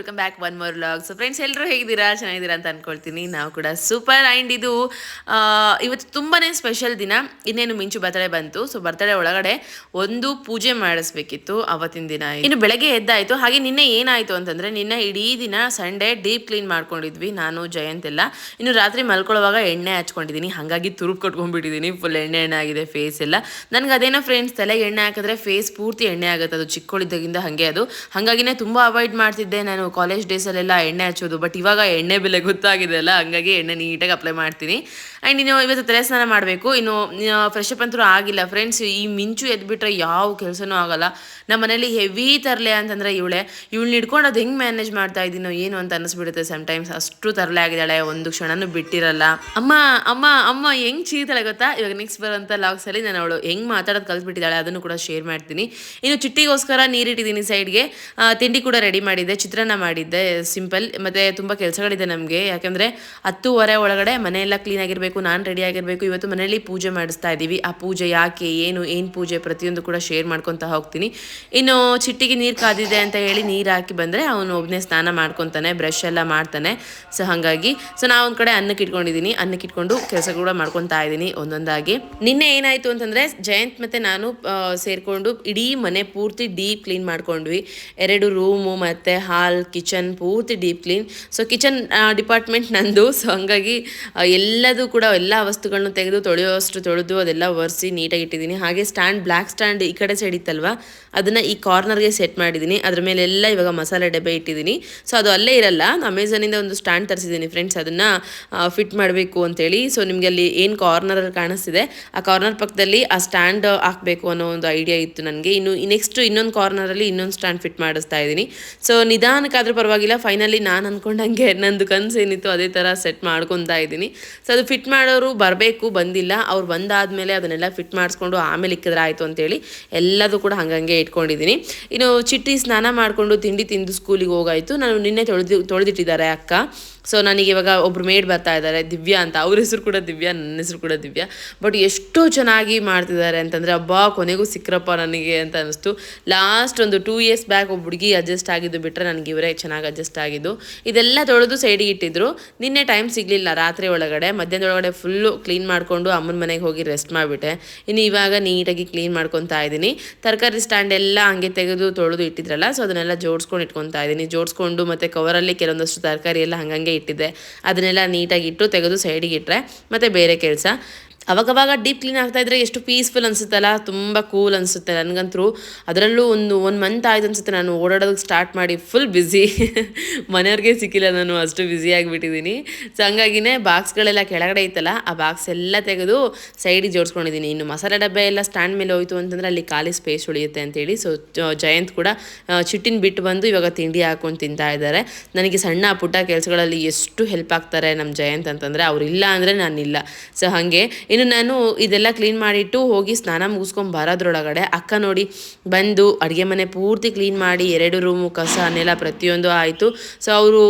Welcome back one more vlog so friends ಎಲ್ಲರೂ ಹೇಗಿದ್ದೀರಾ? ಚೆನ್ನಾಗಿದ್ದೀರಾ ಅಂತ ಅನ್ಕೊಳ್ತೀನಿ. ನಾವು ಕೂಡ ಸೂಪರ್ ಆ್ಯಂಡ್ ಇದು ಇವತ್ತು ತುಂಬಾ ಸ್ಪೆಷಲ್ ದಿನ. ಇನ್ನೇನು ಮಿಂಚು ಬರ್ತಡೇ ಬಂತು. ಸೊ ಬರ್ತಡೇ ಒಳಗಡೆ ಒಂದು ಪೂಜೆ ಮಾಡಿಸ್ಬೇಕಿತ್ತು ಅವತ್ತಿನ ದಿನ. ಇನ್ನು ಬೆಳಗ್ಗೆ ಎದ್ದಾಯಿತು. ಹಾಗೆ ನಿನ್ನೆ ಏನಾಯಿತು ಅಂತಂದರೆ, ನಿನ್ನೆ ಇಡೀ ದಿನ ಸಂಡೇ ಡೀಪ್ ಕ್ಲೀನ್ ಮಾಡ್ಕೊಂಡಿದ್ವಿ. ನಾನು, ಜಯಂತ್ ಎಲ್ಲ. ಇನ್ನು ರಾತ್ರಿ ಮಲ್ಕೊಳ್ಳುವಾಗ ಎಣ್ಣೆ ಹಚ್ಕೊಂಡಿದ್ದೀನಿ. ಹಾಗಾಗಿ ತುರುಪ್ ಕೊಟ್ಕೊಂಡ್ಬಿಟ್ಟಿದ್ದೀನಿ. ಫುಲ್ ಎಣ್ಣೆ ಎಣ್ಣೆ ಆಗಿದೆ ಫೇಸ್ ಎಲ್ಲ. ನನಗೆ ಅದೇನೋ ಫ್ರೆಂಡ್ಸ್ ತಲೆಗೆ ಎಣ್ಣೆ ಹಾಕಿದ್ರೆ ಫೇಸ್ ಪೂರ್ತಿ ಎಣ್ಣೆ ಆಗುತ್ತೆ. ಅದು ಚಿಕ್ಕವಳಿದ್ದಾಗಿಂದ ಹಾಗೆ ಅದು. ಹಾಗಾಗಿನೇ ತುಂಬ ಅವಾಯ್ಡ್ ಮಾಡ್ತಿದ್ದೆ ನಾನು. ಕಾಲೇಜ್ ಡೇಸಲ್ಲೆಲ್ಲ ಎಣ್ಣೆ ಹಚ್ಚೋದು ಬಟ್ ಇವಾಗ ಎಣ್ಣೆ ಬೆಲೆ ಗೊತ್ತಾಗಿದೆ ಅಲ್ಲ, ಹಂಗಾಗಿ ಎಣ್ಣೆ ನೀಟಾಗಿ ಅಪ್ಲೈ ಮಾಡ್ತೀನಿ. ಆ್ಯಂಡ್ ಇನ್ನು ಇವತ್ತು ತಲೆ ಸ್ನಾನ ಮಾಡಬೇಕು. ಇನ್ನು ಫ್ರೆಶ್ ಅಪ್ ಅಂತೂ ಆಗಿಲ್ಲ. ಫ್ರೆಂಡ್ಸ್ ಈ ಮಿಂಚು ಎದ್ಬಿಟ್ರೆ ಯಾವ ಕೆಲಸನೂ ಆಗಲ್ಲ. ನಮ್ಮ ಮನೇಲಿ ಹೆವಿ ತರಲೆ ಅಂತಂದ್ರೆ ಇವಳೆ, ಇವಳನ್ನ ಹಿಡ್ಕೊಂಡು ಅದು ಹೆಂಗೆ ಮ್ಯಾನೇಜ್ ಮಾಡ್ತಾ ಇದ್ದೀನೋ ಏನು ಅಂತ ಅನಿಸ್ಬಿಡುತ್ತೆ ಟೈಮ್ಸ್ ಅಷ್ಟು ತರಲೆ ಆಗಿದ್ದಾಳೆ, ಒಂದು ಕ್ಷಣನೂ ಬಿಟ್ಟಿರಲ್ಲ. ಅಮ್ಮ ಅಮ್ಮ ಅಮ್ಮ, ಹೆಂಗ್ ಚೀತಾಳೆ ಗೊತ್ತಾ? ಇವಾಗ ನೆಕ್ಸ್ಟ್ ಬರೋಂಥ ಲಾಗ್ಸಲ್ಲಿ ನಾನು ಅವಳು ಹೆಂಗ್ ಮಾತಾಡೋದು ಕಲ್ತ್ಬಿಟ್ಟಿದ್ದಾಳೆ, ಅದನ್ನು ಕೂಡ ಶೇರ್ ಮಾಡ್ತೀನಿ. ಇನ್ನು ಚಿಟ್ಟಿಗೋಸ್ಕರ ನೀರಿಟ್ಟಿದ್ದೀನಿ ಸೈಡ್ಗೆ ತಿಂಡಿ ಕೂಡ ರೆಡಿ ಮಾಡಿದ್ದೆ. ಚಿತ್ರಾನ್ನ ಮಾಡಿದ್ದೆ. ಸಿಂಪಲ್ ಮತ್ತೆ ತುಂಬ ಕೆಲಸಗಳಿದೆ ನಮಗೆ. ಯಾಕಂದ್ರೆ ಹತ್ತೂವರೆ ಒಳಗಡೆ ಮನೆಯೆಲ್ಲ ಕ್ಲೀನ್ ಆಗಿರಬೇಕು, ನಾನು ರೆಡಿ ಆಗಿರಬೇಕು. ಇವತ್ತು ಮನೆಯಲ್ಲಿ ಪೂಜೆ ಮಾಡಿಸ್ತಾ ಇದ್ದೀವಿ. ಆ ಪೂಜೆ ಯಾಕೆ, ಏನು ಏನು ಪೂಜೆ ಪ್ರತಿಯೊಂದು ಕೂಡ ಶೇರ್ ಮಾಡ್ಕೊತಾ ಹೋಗ್ತೀನಿ. ಇನ್ನು ಚಿಟ್ಟಿಗೆ ನೀರು ಕಾದಿದೆ ಅಂತ ಹೇಳಿ ನೀರು ಹಾಕಿ ಬಂದರೆ ಅವನು ಒಬ್ಬನೇ ಸ್ನಾನ ಮಾಡ್ಕೊತಾನೆ ಬ್ರಷ್ ಎಲ್ಲ ಮಾಡ್ತಾನೆ. ಸೊ ಹಾಗಾಗಿ ಸೊ ನಾ ಒಂದು ಕಡೆ ಅನ್ನಕ್ಕೆ ಇಟ್ಕೊಂಡಿದ್ದೀನಿ. ಅನ್ನಕ್ಕೆ ಇಟ್ಕೊಂಡು ಕೆಲಸ ಕೂಡ ಮಾಡ್ಕೊತಾ ಇದ್ದೀನಿ ಒಂದೊಂದಾಗಿ. ನಿನ್ನೆ ಏನಾಯಿತು ಅಂತಂದರೆ ಜಯಂತ್ ಮತ್ತು ನಾನು ಸೇರ್ಕೊಂಡು ಇಡೀ ಮನೆ ಪೂರ್ತಿ ಡೀಪ್ ಕ್ಲೀನ್ ಮಾಡ್ಕೊಂಡ್ವಿ. ಎರಡು ರೂಮು ಮತ್ತು ಹಾಲ್ ಕಿಚನ್ ಪೂರ್ತಿ deep clean. So kitchen department ನಂದು. ಸೊ ಹಂಗಾಗಿ ಎಲ್ಲದೂ ಕೂಡ ಎಲ್ಲ ವಸ್ತುಗಳನ್ನು ತೆಗೆದು ತೊಳೆಯೋಷ್ಟು ತೊಳೆದು ಅದೆಲ್ಲ ಒರೆಸಿ ನೀಟಾಗಿ ಇಟ್ಟಿದ್ದೀನಿ. ಹಾಗೆ ಸ್ಟ್ಯಾಂಡ್ ಬ್ಲ್ಯಾಕ್ ಸ್ಟ್ಯಾಂಡ್ ಈ ಕಡೆ ಸೈಡ್ ಇತ್ತಲ್ವಾ? ಅದನ್ನು ಈ ಕಾರ್ನರ್ಗೆ ಸೆಟ್ ಮಾಡಿದ್ದೀನಿ. ಅದ್ರ ಮೇಲೆಲ್ಲ ಇವಾಗ ಮಸಾಲೆ ಡಬ್ಬೆ ಇಟ್ಟಿದ್ದೀನಿ. ಸೊ ಅದು ಅಲ್ಲೇ ಇರಲ್ಲ. ಅಮೆಝಾನಿಂದ ಒಂದು ಸ್ಟ್ಯಾಂಡ್ ತರಿಸಿದ್ದೀನಿ ಫ್ರೆಂಡ್ಸ್ ಅದನ್ನು ಫಿಟ್ ಮಾಡಬೇಕು ಅಂತೇಳಿ. ಸೊ ನಿಮಗೆ ಅಲ್ಲಿ ಏನು ಕಾರ್ನರಲ್ಲಿ ಕಾಣಿಸ್ತಿದೆ, ಆ ಕಾರ್ನರ್ ಪಕ್ಕದಲ್ಲಿ ಆ ಸ್ಟ್ಯಾಂಡ್ ಹಾಕಬೇಕು ಅನ್ನೋ ಒಂದು ಐಡಿಯಾ ಇತ್ತು ನನಗೆ. ಇನ್ನು ನೆಕ್ಸ್ಟ್ ಇನ್ನೊಂದು ಕಾರ್ನರಲ್ಲಿ ಇನ್ನೊಂದು ಸ್ಟ್ಯಾಂಡ್ ಫಿಟ್ ಮಾಡಿಸ್ತಾ ಇದ್ದೀನಿ. ಸೊ ನಿಧಾನಕ್ಕಾದ್ರೂ ಪರವಾಗಿಲ್ಲ. ಫೈನಲಿ ನಾನು ಅಂದ್ಕೊಂಡಂಗೆ ನಂದು ಕನಸು ಏನಿತ್ತು ಅದೇ ಥರ ಸೆಟ್ ಮಾಡ್ಕೊತಾ ಇದ್ದೀನಿ. ಸೊ ಅದು ಫಿಟ್ ಮಾಡೋರು ಬರಬೇಕು, ಬಂದಿಲ್ಲ. ಅವ್ರು ಬಂದಾದಮೇಲೆ ಅದನ್ನೆಲ್ಲ ಫಿಟ್ ಮಾಡಿಸ್ಕೊಂಡು ಆಮೇಲೆ ಇಕ್ಕಿದ್ರೆ ಆಯಿತು ಅಂತೇಳಿ ಎಲ್ಲದೂ ಕೂಡ ಹಂಗಂಗೆ ಇಟ್ಕೊಂಡಿದ್ದೀನಿ. ಇನ್ನು ಚಿಟ್ಟಿ ಸ್ನಾನ ಮಾಡಿಕೊಂಡು ತಿಂಡಿ ತಿಂದು ಸ್ಕೂಲಿಗೆ ಹೋಗಾಯಿತು. ನಾನು ನಿನ್ನೆ ತೊಳೆದು, ತೊಳೆದಿಟ್ಟಿದ್ದಾರೆ ಅಕ್ಕ. ಸೊ ನನಗೆ ಇವಾಗ ಒಬ್ರು ಮೇಡ್ ಬರ್ತಾ ಇದ್ದಾರೆ, ದಿವ್ಯಾ ಅಂತ. ಅವ್ರ ಹೆಸರು ಕೂಡ ದಿವ್ಯಾ, ನನ್ನ ಹೆಸರು ಕೂಡ ದಿವ್ಯಾ. ಬಟ್ ಎಷ್ಟು ಚೆನ್ನಾಗಿ ಮಾಡ್ತಿದ್ದಾರೆ ಅಂತಂದರೆ, ಅಬ್ಬಾ, ಕೊನೆಗೂ ಸಿಕ್ಕ್ರಪ್ಪ ನನಗೆ ಅಂತ ಅನಿಸ್ತು ಲಾಸ್ಟ್ ಒಂದು ಟೂ ಇಯರ್ಸ್ ಬ್ಯಾಕ್ ಒಬ್ಬ ಹುಡುಗಿ ಅಡ್ಜಸ್ಟ್ ಆಗಿದ್ದು ಬಿಟ್ಟರೆ ನನಗೆ ಇವರೇ ಚೆನ್ನಾಗಿ ಅಡ್ಜಸ್ಟ್ ಆಗಿದ್ದು. ಇದೆಲ್ಲ ತೊಳೆದು ಸೈಡಿಗೆ ಇಟ್ಟಿದ್ರು. ನಿನ್ನೆ ಟೈಮ್ ಸಿಗಲಿಲ್ಲ, ರಾತ್ರಿ ಒಳಗಡೆ. ಮಧ್ಯಾಹ್ನದೊಳಗಡೆ ಫುಲ್ಲು ಕ್ಲೀನ್ ಮಾಡಿಕೊಂಡು ಅಮ್ಮನ ಮನೆಗೆ ಹೋಗಿ ರೆಸ್ಟ್ ಮಾಡಿಬಿಟ್ಟೆ. ಇನ್ನು ಇವಾಗ ನೀಟಾಗಿ ಕ್ಲೀನ್ ಮಾಡ್ಕೊತಾ ಇದ್ದೀನಿ. ತರಕಾರಿ ಸ್ಟ್ಯಾಂಡ್ ಎಲ್ಲ ಹಂಗೆ ತೆಗೆದು ತೊಳೆದು ಇಟ್ಟಿದ್ರಲ್ಲ ಸೊ ಅದನ್ನೆಲ್ಲ ಜೋಡಿಸ್ಕೊಂಡು ಇಟ್ಕೊತಾ ಇದ್ದೀನಿ. ಜೋಡಿಸ್ಕೊಂಡು ಮತ್ತು ಕವರಲ್ಲಿ ಕೆಲವೊಂದಷ್ಟು ತರಕಾರಿ ಎಲ್ಲ ಹಂಗಂಗೆ ಇಟ್ಟಿದ್ದೆ. ಅದನ್ನೆಲ್ಲ ನೀಟಾಗಿ ಇಟ್ಟು ತೆಗೆದು ಸೈಡಿಗೆ ಇಟ್ಟರೆ ಮತ್ತು ಬೇರೆ ಕೆಲಸ. ಅವಾಗವಾಗ ಡೀಪ್ ಕ್ಲೀನ್ ಆಗ್ತಾ ಇದ್ರೆ ಎಷ್ಟು ಪೀಸ್ಫುಲ್ ಅನ್ಸುತ್ತಲ್ಲ, ತುಂಬ ಕೂಲ್ ಅನಿಸುತ್ತೆ ನನಗಂತೂ. ಅದರಲ್ಲೂ ಒಂದು ಒನ್ ಮಂತ್ ಆಯ್ತು ಅನ್ಸುತ್ತೆ ನಾನು ಓಡಾಡೋದಕ್ಕೆ ಸ್ಟಾರ್ಟ್ ಮಾಡಿ ಫುಲ್ ಬ್ಯುಸಿ ಮನೆಯವ್ರಿಗೆ ಸಿಕ್ಕಿಲ್ಲ ನಾನು, ಅಷ್ಟು ಬ್ಯುಸಿ ಆಗಿಬಿಟ್ಟಿದ್ದೀನಿ. ಸೊ ಹಂಗಾಗಿನೇ ಬಾಕ್ಸ್ಗಳೆಲ್ಲ ಕೆಳಗಡೆ ಇತ್ತಲ್ಲ, ಆ ಬಾಕ್ಸ್ ಎಲ್ಲ ತೆಗೆದು ಸೈಡಿಗೆ ಜೋಡಿಸ್ಕೊಂಡಿದ್ದೀನಿ. ಇನ್ನು ಮಸಾಲೆ ಡಬ್ಬೆ ಎಲ್ಲ ಸ್ಟ್ಯಾಂಡ್ ಮೇಲೆ ಹೋಯ್ತು ಅಂತಂದರೆ ಅಲ್ಲಿ ಖಾಲಿ ಸ್ಪೇಸ್ ಉಳಿಯುತ್ತೆ ಅಂತೇಳಿ. ಸೊ ಜಯಂತ್ ಕೂಡ ಚಿಟ್ಟಿನ ಬಿಟ್ಟು ಬಂದು ಇವಾಗ ತಿಂಡಿ ಹಾಕೊಂಡು ತಿಂತಾ ಇದ್ದಾರೆ. ನನಗೆ ಸಣ್ಣ ಪುಟ್ಟ ಕೆಲಸಗಳಲ್ಲಿ ಎಷ್ಟು ಹೆಲ್ಪ್ ಆಗ್ತಾರೆ ನಮ್ಮ ಜಯಂತ್ ಅಂತಂದರೆ ಅವರಿಲ್ಲ ಅಂದರೆ ನಾನಿಲ್ಲ. ಸೊ ಹಾಗೆ ನಾನು ಇದೆಲ್ಲ ಕ್ಲೀನ್ ಮಾಡಿಟ್ಟು ಹೋಗಿ ಸ್ನಾನ ಮುಗಿಸ್ಕೊಂಡು ಬರೋದ್ರೊಳಗಡೆ ಅಕ್ಕ ನೋಡಿ ಬಂದು ಅಡುಗೆ ಮನೆ ಪೂರ್ತಿ ಕ್ಲೀನ್ ಮಾಡಿ ಎರಡು ರೂಮು ಕಸ ಅನ್ನೆಲ್ಲ ಪ್ರತಿಯೊಂದು ಆಯಿತು. ಸೊ ಅವರು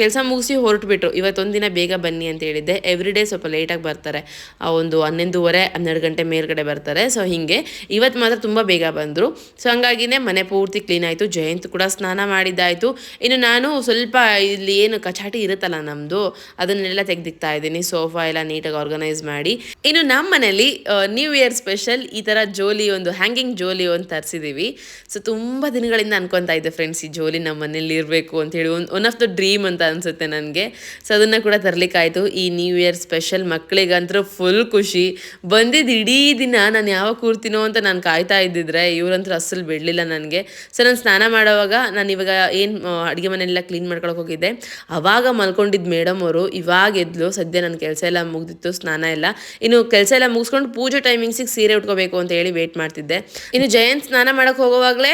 ಕೆಲಸ ಮುಗಿಸಿ ಹೊರಟುಬಿಟ್ರು. ಇವತ್ತೊಂದು ದಿನ ಬೇಗ ಬನ್ನಿ ಅಂತ ಹೇಳಿದ್ದೆ. ಎವ್ರಿ ಡೇ ಸ್ವಲ್ಪ ಲೇಟಾಗಿ ಬರ್ತಾರೆ. ಆ ಒಂದು ಹನ್ನೊಂದುವರೆ, ಹನ್ನೆರಡು ಗಂಟೆ ಮೇಲ್ಗಡೆ ಬರ್ತಾರೆ. ಸೊ ಹೀಗೆ ಇವತ್ತು ಮಾತ್ರ ತುಂಬ ಬೇಗ ಬಂದರು. ಸೊ ಹಂಗಾಗಿನೇ ಮನೆ ಪೂರ್ತಿ ಕ್ಲೀನ್ ಆಯಿತು. ಜಯಂತ್ ಕೂಡ ಸ್ನಾನ ಮಾಡಿದ್ದಾಯಿತು. ಇನ್ನು ನಾನು ಸ್ವಲ್ಪ ಇಲ್ಲಿ ಏನು ಕಚಾಟಿ ಇರುತ್ತಲ್ಲ ನಮ್ಮದು ಅದನ್ನೆಲ್ಲ ತೆಗೆದಿಕ್ತಾ ಇದ್ದೀನಿ. ಸೋಫಾ ಎಲ್ಲ ನೀಟಾಗಿ ಆರ್ಗನೈಸ್ ಮಾಡಿ. ಇನ್ನು ನಮ್ಮ ಮನೇಲಿ ನ್ಯೂ ಇಯರ್ ಸ್ಪೆಷಲ್ ಈ ಥರ ಜೋಲಿ ಒಂದು ಹ್ಯಾಂಗಿಂಗ್ ಜೋಲಿ ಒಂದು ತರಿಸಿದ್ದೀವಿ ಸೊ ತುಂಬ ದಿನಗಳಿಂದ ಅನ್ಕೊತಾ ಇದ್ದೆ ಫ್ರೆಂಡ್ಸ್ ಈ ಜೋಲಿ ನಮ್ಮ ಮನೇಲಿ ಇರಬೇಕು ಅಂತೇಳಿ ಒಂದು ಒನ್ ಆಫ್ ದ ಡ್ರೀಮ್ ಅಂತ ಅನಿಸುತ್ತೆ ನನಗೆ. ಸೊ ಅದನ್ನು ಕೂಡ ತರಲಿಕ್ಕಾಯಿತು. ಈ ನ್ಯೂ ಇಯರ್ ಸ್ಪೆಷಲ್ ಮಕ್ಕಳಿಗಂತೂ ಫುಲ್ ಖುಷಿ. ಬಂದಿದ್ದು ಇಡೀ ದಿನ ನಾನು ಯಾವಾಗ ಕೂರ್ತೀನೋ ಅಂತ ನಾನು ಕಾಯ್ತಾ ಇದ್ದಿದ್ರೆ ಇವರಂತೂ ಅಸಲು ಬಿಡಲಿಲ್ಲ ನನಗೆ. ಸೊ ನಾನು ಸ್ನಾನ ಮಾಡೋವಾಗ ನಾನು ಇವಾಗ ಏನು ಅಡುಗೆ ಮನೆಯೆಲ್ಲ ಕ್ಲೀನ್ ಮಾಡ್ಕೊಳಕ್ಕೆ ಹೋಗಿದ್ದೆ. ಅವಾಗ ಮಲ್ಕೊಂಡಿದ್ದು ಮೇಡಮ್ ಅವರು ಇವಾಗ ಎದ್ಲು, ಸದ್ಯ ನನ್ನ ಕೆಲಸ ಎಲ್ಲ ಮುಗ್ದಿತ್ತು, ಸ್ನಾನ ಎಲ್ಲ. ಇನ್ನು ಕೆಲಸ ಎಲ್ಲ ಮುಗಿಸ್ಕೊಂಡು ಪೂಜೆ ಟೈಮಿಂಗ್ಸಿಗೆ ಸೀರೆ ಉಟ್ಕೋಬೇಕು ಅಂತ ಹೇಳಿ ವೇಟ್ ಮಾಡ್ತಿದ್ದೆ. ಇನ್ನು ಜಯಂತ್ ಸ್ನಾನ ಮಾಡಕ್ಕೆ ಹೋಗೋವಾಗಲೇ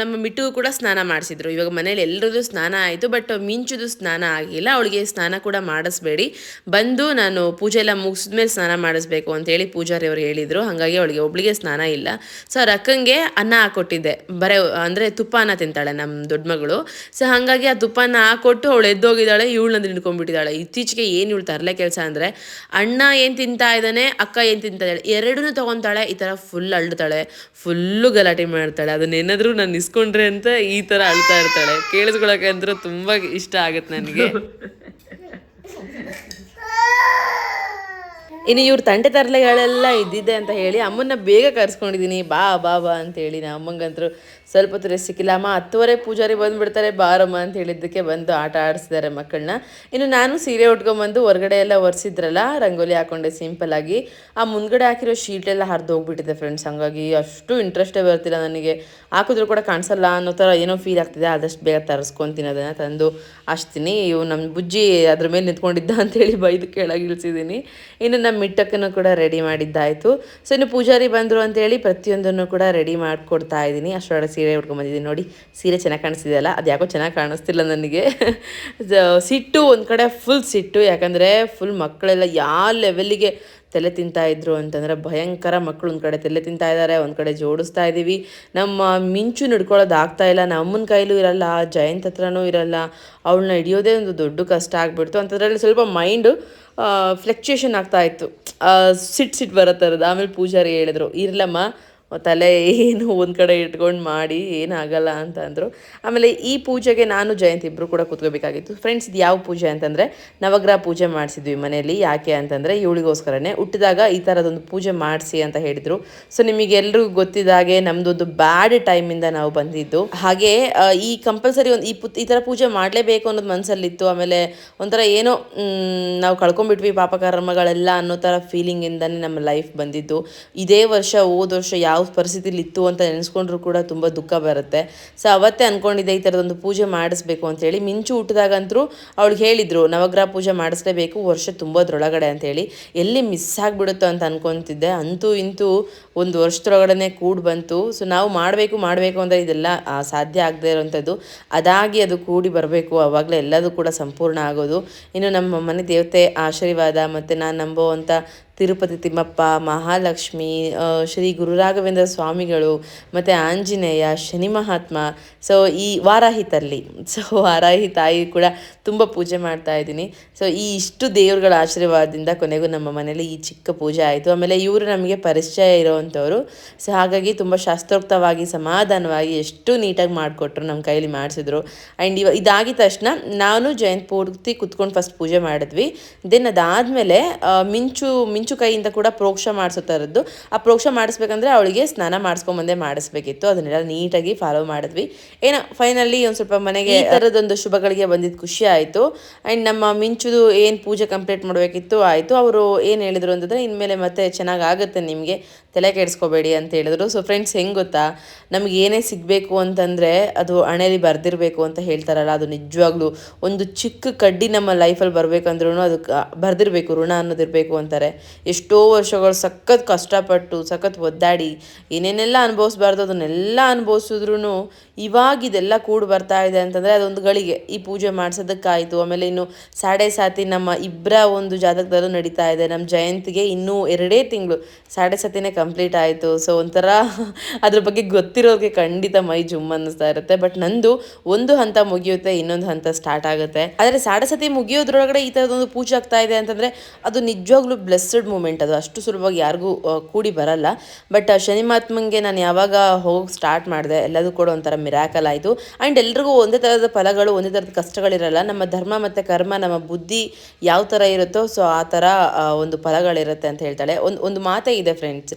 ನಮ್ಮ ಮಿಟ್ಟು ಕೂಡ ಸ್ನಾನ ಮಾಡಿಸಿದ್ರು. ಇವಾಗ ಮನೇಲಿ ಎಲ್ಲರದ್ದು ಸ್ನಾನ ಆಯಿತು ಬಟ್ ಮಿಂಚುದು ಸ್ನಾನ ಆಗಿಲ್ಲ. ಅವಳಿಗೆ ಸ್ನಾನ ಕೂಡ ಮಾಡಿಸ್ಬೇಡಿ. ಬಂದು ನಾನು ಪೂಜೆ ಎಲ್ಲ ಮುಗಿಸಿದ್ಮೇಲೆ ಸ್ನಾನ ಮಾಡಿಸ್ಬೇಕು ಅಂತೇಳಿ ಪೂಜಾರಿ ಅವರು ಹೇಳಿದರು. ಹಾಗಾಗಿ ಅವಳಿಗೆ ಒಬ್ಳಿಗೆ ಸ್ನಾನ ಇಲ್ಲ. ಸೊ ಅವ್ರ ಅಕ್ಕಂಗೆ ಅನ್ನ ಹಾಕೊಟ್ಟಿದ್ದೆ. ಬರೇ, ಅಂದರೆ ಅನ್ನ ತಿಂತಾಳೆ ನಮ್ಮ ದೊಡ್ಡ ಮಗಳು. ಸೊ ಹಾಗಾಗಿ ಆ ತುಪ್ಪನ ಹಾಕೊಟ್ಟು ಅವಳು ಎದ್ದೋಗಿದ್ದಾಳೆ, ಇವಳನ್ನ ತಿನ್ಕೊಂಡ್ಬಿಟ್ಟಿದ್ದಾಳೆ ಇತ್ತೀಚೆಗೆ ಏನು ಇವಳು ತರಲೆ ಕೆಲಸ ಅಂದರೆ, ಅಣ್ಣ ಏನು ತಿಂತಾ ಇದ್ದಾನೆ, ಅಕ್ಕ ಏನು ತಿಂತಾಳೆ ಇದ್ದಾಳೆ, ಎರಡನ್ನೂ ತೊಗೊತಾಳೆ. ಈ ಥರ ಫುಲ್ ಅಳ್ತಾಳೆ ಫುಲ್ಲು ಗಲಾಟೆ ಮಾಡ್ತಾಳೆ. ಅದನ್ನೇನಾದರೂ ನಾನು ಇಸ್ಕೊಂಡ್ರೆ ಅಂತ ಈ ಥರ ಅಳ್ತಾ ಇರ್ತಾಳೆ. ಕೇಳಿಸ್ಕೊಳಕ್ಕೆ ಅಂದ್ರೆ ತುಂಬಾ ಇಷ್ಟ ಆಗುತ್ತೆ ನನಗೆ. ಇನ್ನು ಇವ್ರ ತಂಟೆ ತರಲೆಗಳೆಲ್ಲ ಇದ್ದಿದ್ದೆ ಅಂತ ಹೇಳಿ ಅಮ್ಮನ್ನ ಬೇಗ ಕರ್ಸ್ಕೊಂಡಿದ್ದೀನಿ ಬಾ ಬಾ ಬಾ ಅಂತ ಹೇಳಿ ನಾ ಅಮ್ಮಂಗಂತರೂ ಸ್ವಲ್ಪ ಹೊತ್ತು ರೆಸ್ಟ್ ಸಿಕ್ಕಿಲ್ಲ. ಅಮ್ಮ, ಹತ್ತುವರೆ ಪೂಜಾರಿ ಬಂದುಬಿಡ್ತಾರೆ, ಬಾರಮ್ಮ ಅಂತ ಹೇಳಿದ್ದಕ್ಕೆ ಬಂದು ಆಟ ಆಡಿಸಿದ್ದಾರೆ ಮಕ್ಕಳನ್ನ. ಇನ್ನು ನಾನು ಸೀರೆ ಉಟ್ಕೊಂಬಂದು ಹೊರಗಡೆ ಎಲ್ಲ ಒರೆಸಿದ್ರಲ್ಲ, ರಂಗೋಲಿ ಹಾಕೊಂಡೆ ಸಿಂಪಲ್ ಆಗಿ. ಆ ಮುಂದ್ಗಡೆ ಹಾಕಿರೋ ಶೀಟೆಲ್ಲ ಹರಿದು ಹೋಗ್ಬಿಟ್ಟಿದೆ ಫ್ರೆಂಡ್ಸ್ ಹಂಗಾಗಿ ಅಷ್ಟು ಇಂಟ್ರೆಸ್ಟೇ ಬರ್ತಿಲ್ಲ ನನಗೆ. ಹಾಕಿದ್ರು ಕೂಡ ಕಾಣಿಸಲ್ಲ ಅನ್ನೋ ಥರ ಏನೋ ಫೀಲ್ ಆಗ್ತಿದೆ. ಆದಷ್ಟು ಬೇಗ ತರಿಸ್ಕೊತೀನಿ ಅದನ್ನು ತಂದು ಹಚ್ತೀನಿ ಇವು ನಮ್ಮ ಬುಜ್ಜಿ ಅದ್ರ ಮೇಲೆ ನಿಂತ್ಕೊಂಡಿದ್ದ ಅಂತೇಳಿ ಬೈದು ಕೆಳಗೆ ಇಳಿಸಿದ್ದೀನಿ. ಇನ್ನು ನಮ್ಮ ಮಿಟ್ಟಕ್ಕನ್ನು ಕೂಡ ರೆಡಿ ಮಾಡಿದ್ದಾಯಿತು. ಸೊ ಇನ್ನು ಪೂಜಾರಿ ಬಂದರು ಅಂತೇಳಿ ಪ್ರತಿಯೊಂದನ್ನು ಕೂಡ ರೆಡಿ ಮಾಡಿಕೊಡ್ತಾ ಇದ್ದೀನಿ. ಅಷ್ಟರೊಳಗೆ ಸೀರೆ ಉಟ್ಕೊಂಬಂದಿದ್ದೀನಿ ನೋಡಿ, ಸೀರೆ ಚೆನ್ನಾಗಿ ಕಾಣಿಸ್ತಿದೆಯಲ್ಲ? ಅದು ಯಾಕೋ ಚೆನ್ನಾಗಿ ಕಾಣಿಸ್ತಿಲ್ಲ ನನಗೆ. ಸಿಟ್ಟು ಒಂದು ಕಡೆ ಫುಲ್ ಸಿಟ್ಟು. ಯಾಕಂದರೆ ಫುಲ್ ಮಕ್ಕಳೆಲ್ಲ ಯಾವ ಲೆವೆಲ್ಲಿಗೆ ತಲೆ ತಿಂತಾ ಇದ್ರು ಅಂತಂದರೆ ಭಯಂಕರ ಮಕ್ಕಳು ಒಂದು ಕಡೆ ತಲೆ ತಿಂತಾ ಇದ್ದಾರೆ ಒಂದು ಕಡೆ ಜೋಡಿಸ್ತಾ ಇದ್ದೀವಿ ನಮ್ಮ ಮಿಂಚು ನಡ್ಕೊಳ್ಳೋದು ಆಗ್ತಾ ಇಲ್ಲ. ನಮ್ಮನ ಕೈಲೂ ಇರಲ್ಲ, ಜಯಂತ್ ಹತ್ರನೂ ಇರಲ್ಲ. ಅವಳನ್ನ ಹಿಡಿಯೋದೇ ಒಂದು ದೊಡ್ಡ ಕಷ್ಟ ಆಗ್ಬಿಡ್ತು. ಅಂಥದ್ರಲ್ಲಿ ಸ್ವಲ್ಪ ಮೈಂಡು ಫ್ಲಕ್ಚುಯೇಷನ್ ಆಗ್ತಾ ಇತ್ತು. ಸಿಟ್ ಸಿಟ್ ಬರೋ ಥರದ್ದು ಆಮೇಲೆ ಪೂಜಾರಿ ಹೇಳಿದ್ರು, ಇರ್ಲಮ್ಮ ತಲೆ ಏನು ಒಂದು ಕಡೆ ಇಟ್ಕೊಂಡು ಮಾಡಿ ಏನಾಗಲ್ಲ ಅಂತ ಅಂದರು. ಆಮೇಲೆ ಈ ಪೂಜೆಗೆ ನಾನು, ಜಯಂತಿ ಇಬ್ಬರು ಕೂಡ ಕೂತ್ಕೋಬೇಕಾಗಿತ್ತು. ಫ್ರೆಂಡ್ಸ್ ಇದು ಯಾವ ಪೂಜೆ ಅಂತಂದರೆ, ನವಗ್ರಹ ಪೂಜೆ ಮಾಡಿಸಿದ್ವಿ ಮನೆಯಲ್ಲಿ. ಯಾಕೆ ಅಂತಂದರೆ, ಇವಳಿಗೋಸ್ಕರನೇ. ಹುಟ್ಟಿದಾಗ ಈ ಥರದೊಂದು ಪೂಜೆ ಮಾಡಿಸಿ ಅಂತ ಹೇಳಿದರು. ಸೊ ನಿಮಗೆಲ್ಲರಿಗೂ ಗೊತ್ತಿದ್ದಾಗೆ ನಮ್ಮದೊಂದು ಬ್ಯಾಡ್ ಟೈಮಿಂದ ನಾವು ಬಂದಿದ್ದು. ಹಾಗೆ ಈ ಕಂಪಲ್ಸರಿ ಒಂದು ಈ ಈ ಥರ ಪೂಜೆ ಮಾಡಲೇಬೇಕು ಅನ್ನೋದು ಮನಸ್ಸಲ್ಲಿತ್ತು ಆಮೇಲೆ ಒಂಥರ ಏನೋ ನಾವು ಕಳ್ಕೊಂಡ್ಬಿಟ್ವಿ ಪಾಪಕರ್ಮಗಳೆಲ್ಲ ಅನ್ನೋ ಥರ ಫೀಲಿಂಗಿಂದನೇ ನಮ್ಮ ಲೈಫ್ ಬಂದಿದ್ದು. ಇದೇ ವರ್ಷ, ಹೋದ ವರ್ಷ ಯಾವ ಪರಿಸ್ಥಿತಿಲಿ ಇತ್ತು ಅಂತ ನೆನೆಸ್ಕೊಂಡ್ರು ಕೂಡ ತುಂಬ ದುಃಖ ಬರುತ್ತೆ. ಸೊ ಅವತ್ತೇ ಅಂದ್ಕೊಂಡಿದ್ದೆ ಈ ಥರದೊಂದು ಪೂಜೆ ಮಾಡಿಸ್ಬೇಕು ಅಂತೇಳಿ ಮಿಂಚು ಹುಟ್ಟಿದಾಗಂತರೂ ಅವಳಿಗೆ ಹೇಳಿದರು, ನವಗ್ರಹ ಪೂಜೆ ಮಾಡಿಸ್ಲೇಬೇಕು, ವರ್ಷ ತುಂಬೋದ್ರೊಳಗಡೆ ಅಂತೇಳಿ ಎಲ್ಲಿ ಮಿಸ್ ಆಗಿಬಿಡುತ್ತೋ ಅಂತ ಅಂದ್ಕೊತಿದ್ದೆ ಅಂತೂ ಇಂತೂ ಒಂದು ವರ್ಷದೊಳಗಡೆ ಕೂಡಿ ಬಂತು. ಸೊ ನಾವು ಮಾಡಬೇಕು ಮಾಡಬೇಕು ಅಂದರೆ ಇದೆಲ್ಲ ಸಾಧ್ಯ ಆಗದೆ ಇರೋವಂಥದ್ದು ಅದಾಗಿ ಅದು ಕೂಡಿ ಬರಬೇಕು. ಆವಾಗಲೇ ಎಲ್ಲದೂ ಕೂಡ ಸಂಪೂರ್ಣ ಆಗೋದು. ಇನ್ನು ನಮ್ಮ ಮನೆ ದೇವತೆ ಆಶೀರ್ವಾದ ಮತ್ತು ನಾನು ನಂಬುವಂಥ ತಿರುಪತಿ ತಿಮ್ಮಪ್ಪ, ಮಹಾಲಕ್ಷ್ಮಿ ಶ್ರೀ ಗುರುರಾಘವೇಂದ್ರ ಸ್ವಾಮಿಗಳು, ಮತ್ತು ಆಂಜನೇಯ, ಶನಿ ಮಹಾತ್ಮ. ಸೊ ಈ ವಾರಾಹಿ ತಲ್ಲಿ ಸೊ ವಾರಾಹಿ ತಾಯಿ ಕೂಡ ತುಂಬ ಪೂಜೆ ಮಾಡ್ತಾ ಇದ್ದೀನಿ. ಸೊ ಈ ಇಷ್ಟು ದೇವರುಗಳ ಆಶೀರ್ವಾದದಿಂದ ಕೊನೆಗೂ ನಮ್ಮ ಮನೇಲಿ ಈ ಚಿಕ್ಕ ಪೂಜೆ ಆಯಿತು. ಆಮೇಲೆ ಇವರು ನಮಗೆ ಪರಿಚಯ ಇರೋವಂಥವ್ರು ಸೊ ಹಾಗಾಗಿ ತುಂಬ ಶಾಸ್ತ್ರೋಕ್ತವಾಗಿ, ಸಮಾಧಾನವಾಗಿ ಎಷ್ಟು ನೀಟಾಗಿ ಮಾಡಿಕೊಟ್ರು ನಮ್ಮ ಕೈಲಿ ಮಾಡಿಸಿದ್ರು. ಆ್ಯಂಡ್ ಇವ, ಇದಾಗಿದ ತಕ್ಷಣ ನಾನು ಜಯಂತ್ ಪೂರ್ತಿ ಕುತ್ಕೊಂಡು ಫಸ್ಟ್ ಪೂಜೆ ಮಾಡಿದ್ವಿ. ದೆನ್ ಅದಾದಮೇಲೆ ಮಿಂಚು ಮಿಂಚು ಕೈಯಿಂದ ಕೂಡ ಪ್ರೋಕ್ಷ ಮಾಡಿಸೋ ಥರದ್ದು ಆ ಪ್ರೋಕ್ಷ ಮಾಡಿಸ್ಬೇಕಂದ್ರೆ ಅವಳಿಗೆ ಸ್ನಾನ ಮಾಡಿಸ್ಕೊಂಬಂದೇ ಮಾಡಿಸ್ಬೇಕಿತ್ತು. ಅದನ್ನೆಲ್ಲ ನೀಟಾಗಿ ಫಾಲೋ ಮಾಡಿದ್ವಿ. ಏನೋ ಫೈನಲಿ ಒಂದು ಸ್ವಲ್ಪ ಮನೆಗೆ ಈ ಥರದೊಂದು ಶುಭಗಳಿಗೆ ಬಂದಿದ್ದು ಖುಷಿ ಆಯಿತು. ಆ್ಯಂಡ್ ನಮ್ಮ ಮಿಂಚುದು ಏನು ಪೂಜೆ ಕಂಪ್ಲೀಟ್ ಮಾಡಬೇಕಿತ್ತು ಆಯಿತು. ಅವರು ಏನು ಹೇಳಿದರು ಅಂತಂದರೆ ಇನ್ಮೇಲೆ ಮತ್ತೆ ಚೆನ್ನಾಗಿ ಆಗುತ್ತೆ ನಿಮಗೆ ತಲೆ ಕೆಡಿಸ್ಕೋಬೇಡಿ ಅಂತ ಹೇಳಿದ್ರು. ಸೊ ಫ್ರೆಂಡ್ಸ್ ಹೆಂಗೆ ಗೊತ್ತಾ? ನಮ್ಗೆ ಏನೇ ಸಿಗಬೇಕು ಅಂತಂದರೆ ಅದು ಹಣೆಯಲ್ಲಿ ಬರೆದಿರಬೇಕು ಅಂತ ಹೇಳ್ತಾರಲ್ಲ ಅದು ನಿಜವಾಗ್ಲೂ ಒಂದು ಚಿಕ್ಕ ಕಡ್ಡಿ ನಮ್ಮ ಲೈಫಲ್ಲಿ ಬರಬೇಕಂದ್ರೂ ಅದು ಬರೆದಿರಬೇಕು ಋಣ ಅನ್ನೋದಿರಬೇಕು ಅಂತಾರೆ. ಎಷ್ಟೋ ವರ್ಷಗಳು ಸಖತ್ ಕಷ್ಟಪಟ್ಟು, ಸಖತ್ ಒದ್ದಾಡಿ, ಏನೇನೆಲ್ಲ ಅನುಭವಿಸ್ಬಾರ್ದು ಅದನ್ನೆಲ್ಲ ಅನುಭವಿಸಿದ್ರು ಇವಾಗ ಇದೆಲ್ಲ ಕೂಡಿ ಬರ್ತಾ ಇದೆ ಅಂತಂದರೆ ಅದೊಂದು ಗಳಿಗೆ. ಈ ಪೂಜೆ ಮಾಡಿಸೋದಕ್ಕಾಯಿತು. ಆಮೇಲೆ ಇನ್ನು ಸಾಡೆ ಸಾತಿ ನಮ್ಮ ಇಬ್ಬರ ಒಂದು ಜಾತಕದಲ್ಲೂ ನಡೀತಾ ಇದೆ. ನಮ್ಮ ಜಯಂತಿಗೆ ಇನ್ನೂ ಎರಡೇ ತಿಂಗಳು ಸಾಡೆ ಸತಿನೇ ಕಂಪ್ಲೀಟ್ ಆಯಿತು. ಸೊ ಒಂಥರ ಅದ್ರ ಬಗ್ಗೆ ಗೊತ್ತಿರೋರಿಗೆ ಖಂಡಿತ ಮೈ ಜುಮ್ ಅನ್ನಿಸ್ತಾ ಇರುತ್ತೆ. ಬಟ್ ನಂದು ಒಂದು ಹಂತ ಮುಗಿಯುತ್ತೆ, ಇನ್ನೊಂದು ಹಂತ ಸ್ಟಾರ್ಟ್ ಆಗುತ್ತೆ. ಆದರೆ ಸಾಡೆ ಸತಿ ಮುಗಿಯೋದ್ರೊಳಗಡೆ ಈ ಥರದೊಂದು ಪೂಜೆ ಆಗ್ತಾ ಇದೆ ಅಂತಂದರೆ ಅದು ನಿಜವಾಗ್ಲೂ ಬ್ಲೆಸ್ಸಡ್ ಮೂಮೆಂಟ್ ಅದು. ಅಷ್ಟು ಸುಲಭವಾಗಿ ಯಾರಿಗೂ ಕೂಡಿ ಬರಲ್ಲ. ಬಟ್ ಶನಿ ಮಹಾತ್ಮಂಗೆ ನಾನು ಯಾವಾಗ ಹೋಗಿ ಸ್ಟಾರ್ಟ್ ಮಾಡಿದೆ ಎಲ್ಲದೂ ಕೂಡ ಒಂಥರ ಮಿರಾಕಲ್ ಆಯಿತು. ಆ್ಯಂಡ್ ಎಲ್ರಿಗೂ ಒಂದೇ ಥರದ ಫಲಗಳು ಒಂದೇ ಥರದ ಕಷ್ಟಗಳಿರಲ್ಲ. ನಮ್ಮ ಧರ್ಮ ಮತ್ತು ಕರ್ಮ ನಮ್ಮ ಬುದ್ಧಿ ಯಾವ ಥರ ಇರುತ್ತೋ ಸೊ ಆ ಥರ ಒಂದು ಫಲಗಳಿರುತ್ತೆ ಅಂತ ಹೇಳ್ತಾಳೆ. ಒಂದು ಒಂದು ಮಾತೇ ಇದೆ ಫ್ರೆಂಡ್ಸ್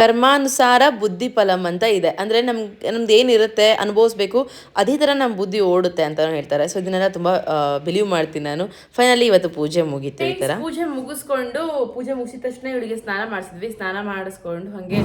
ಕರ್ಮಾನುಸಾರ ಬುದ್ಧಿ ಫಲಂ ಅಂತ ಇದೆ. ಅಂದರೆ ನಮ್ಗೆ ನಮ್ದು ಏನಿರುತ್ತೆ ಅನುಭವಿಸ್ಬೇಕು ಅದೇ ಥರ ನಮ್ಮ ಬುದ್ಧಿ ಓಡುತ್ತೆ ಅಂತ ಹೇಳ್ತಾರೆ. ಸೊ ಇದನ್ನೆಲ್ಲ ತುಂಬ ಬಿಲೀವ್ ಮಾಡ್ತೀನಿ ನಾನು. ಫೈನಲಿ ಇವತ್ತು ಪೂಜೆ ಮುಗೀತು ಈ ಥರ ಪೂಜೆ ಮುಗಿಸ್ಕೊಂಡು ಪೂಜೆ ಮುಗಿಸಿದ ತಕ್ಷಣ ಇವಳಿಗೆ ಸ್ನಾನ ಮಾಡಿಸಿದ್ವಿ. ಸ್ನಾನ ಮಾಡಿಸ್ಕೊಂಡು ಹಾಗೆ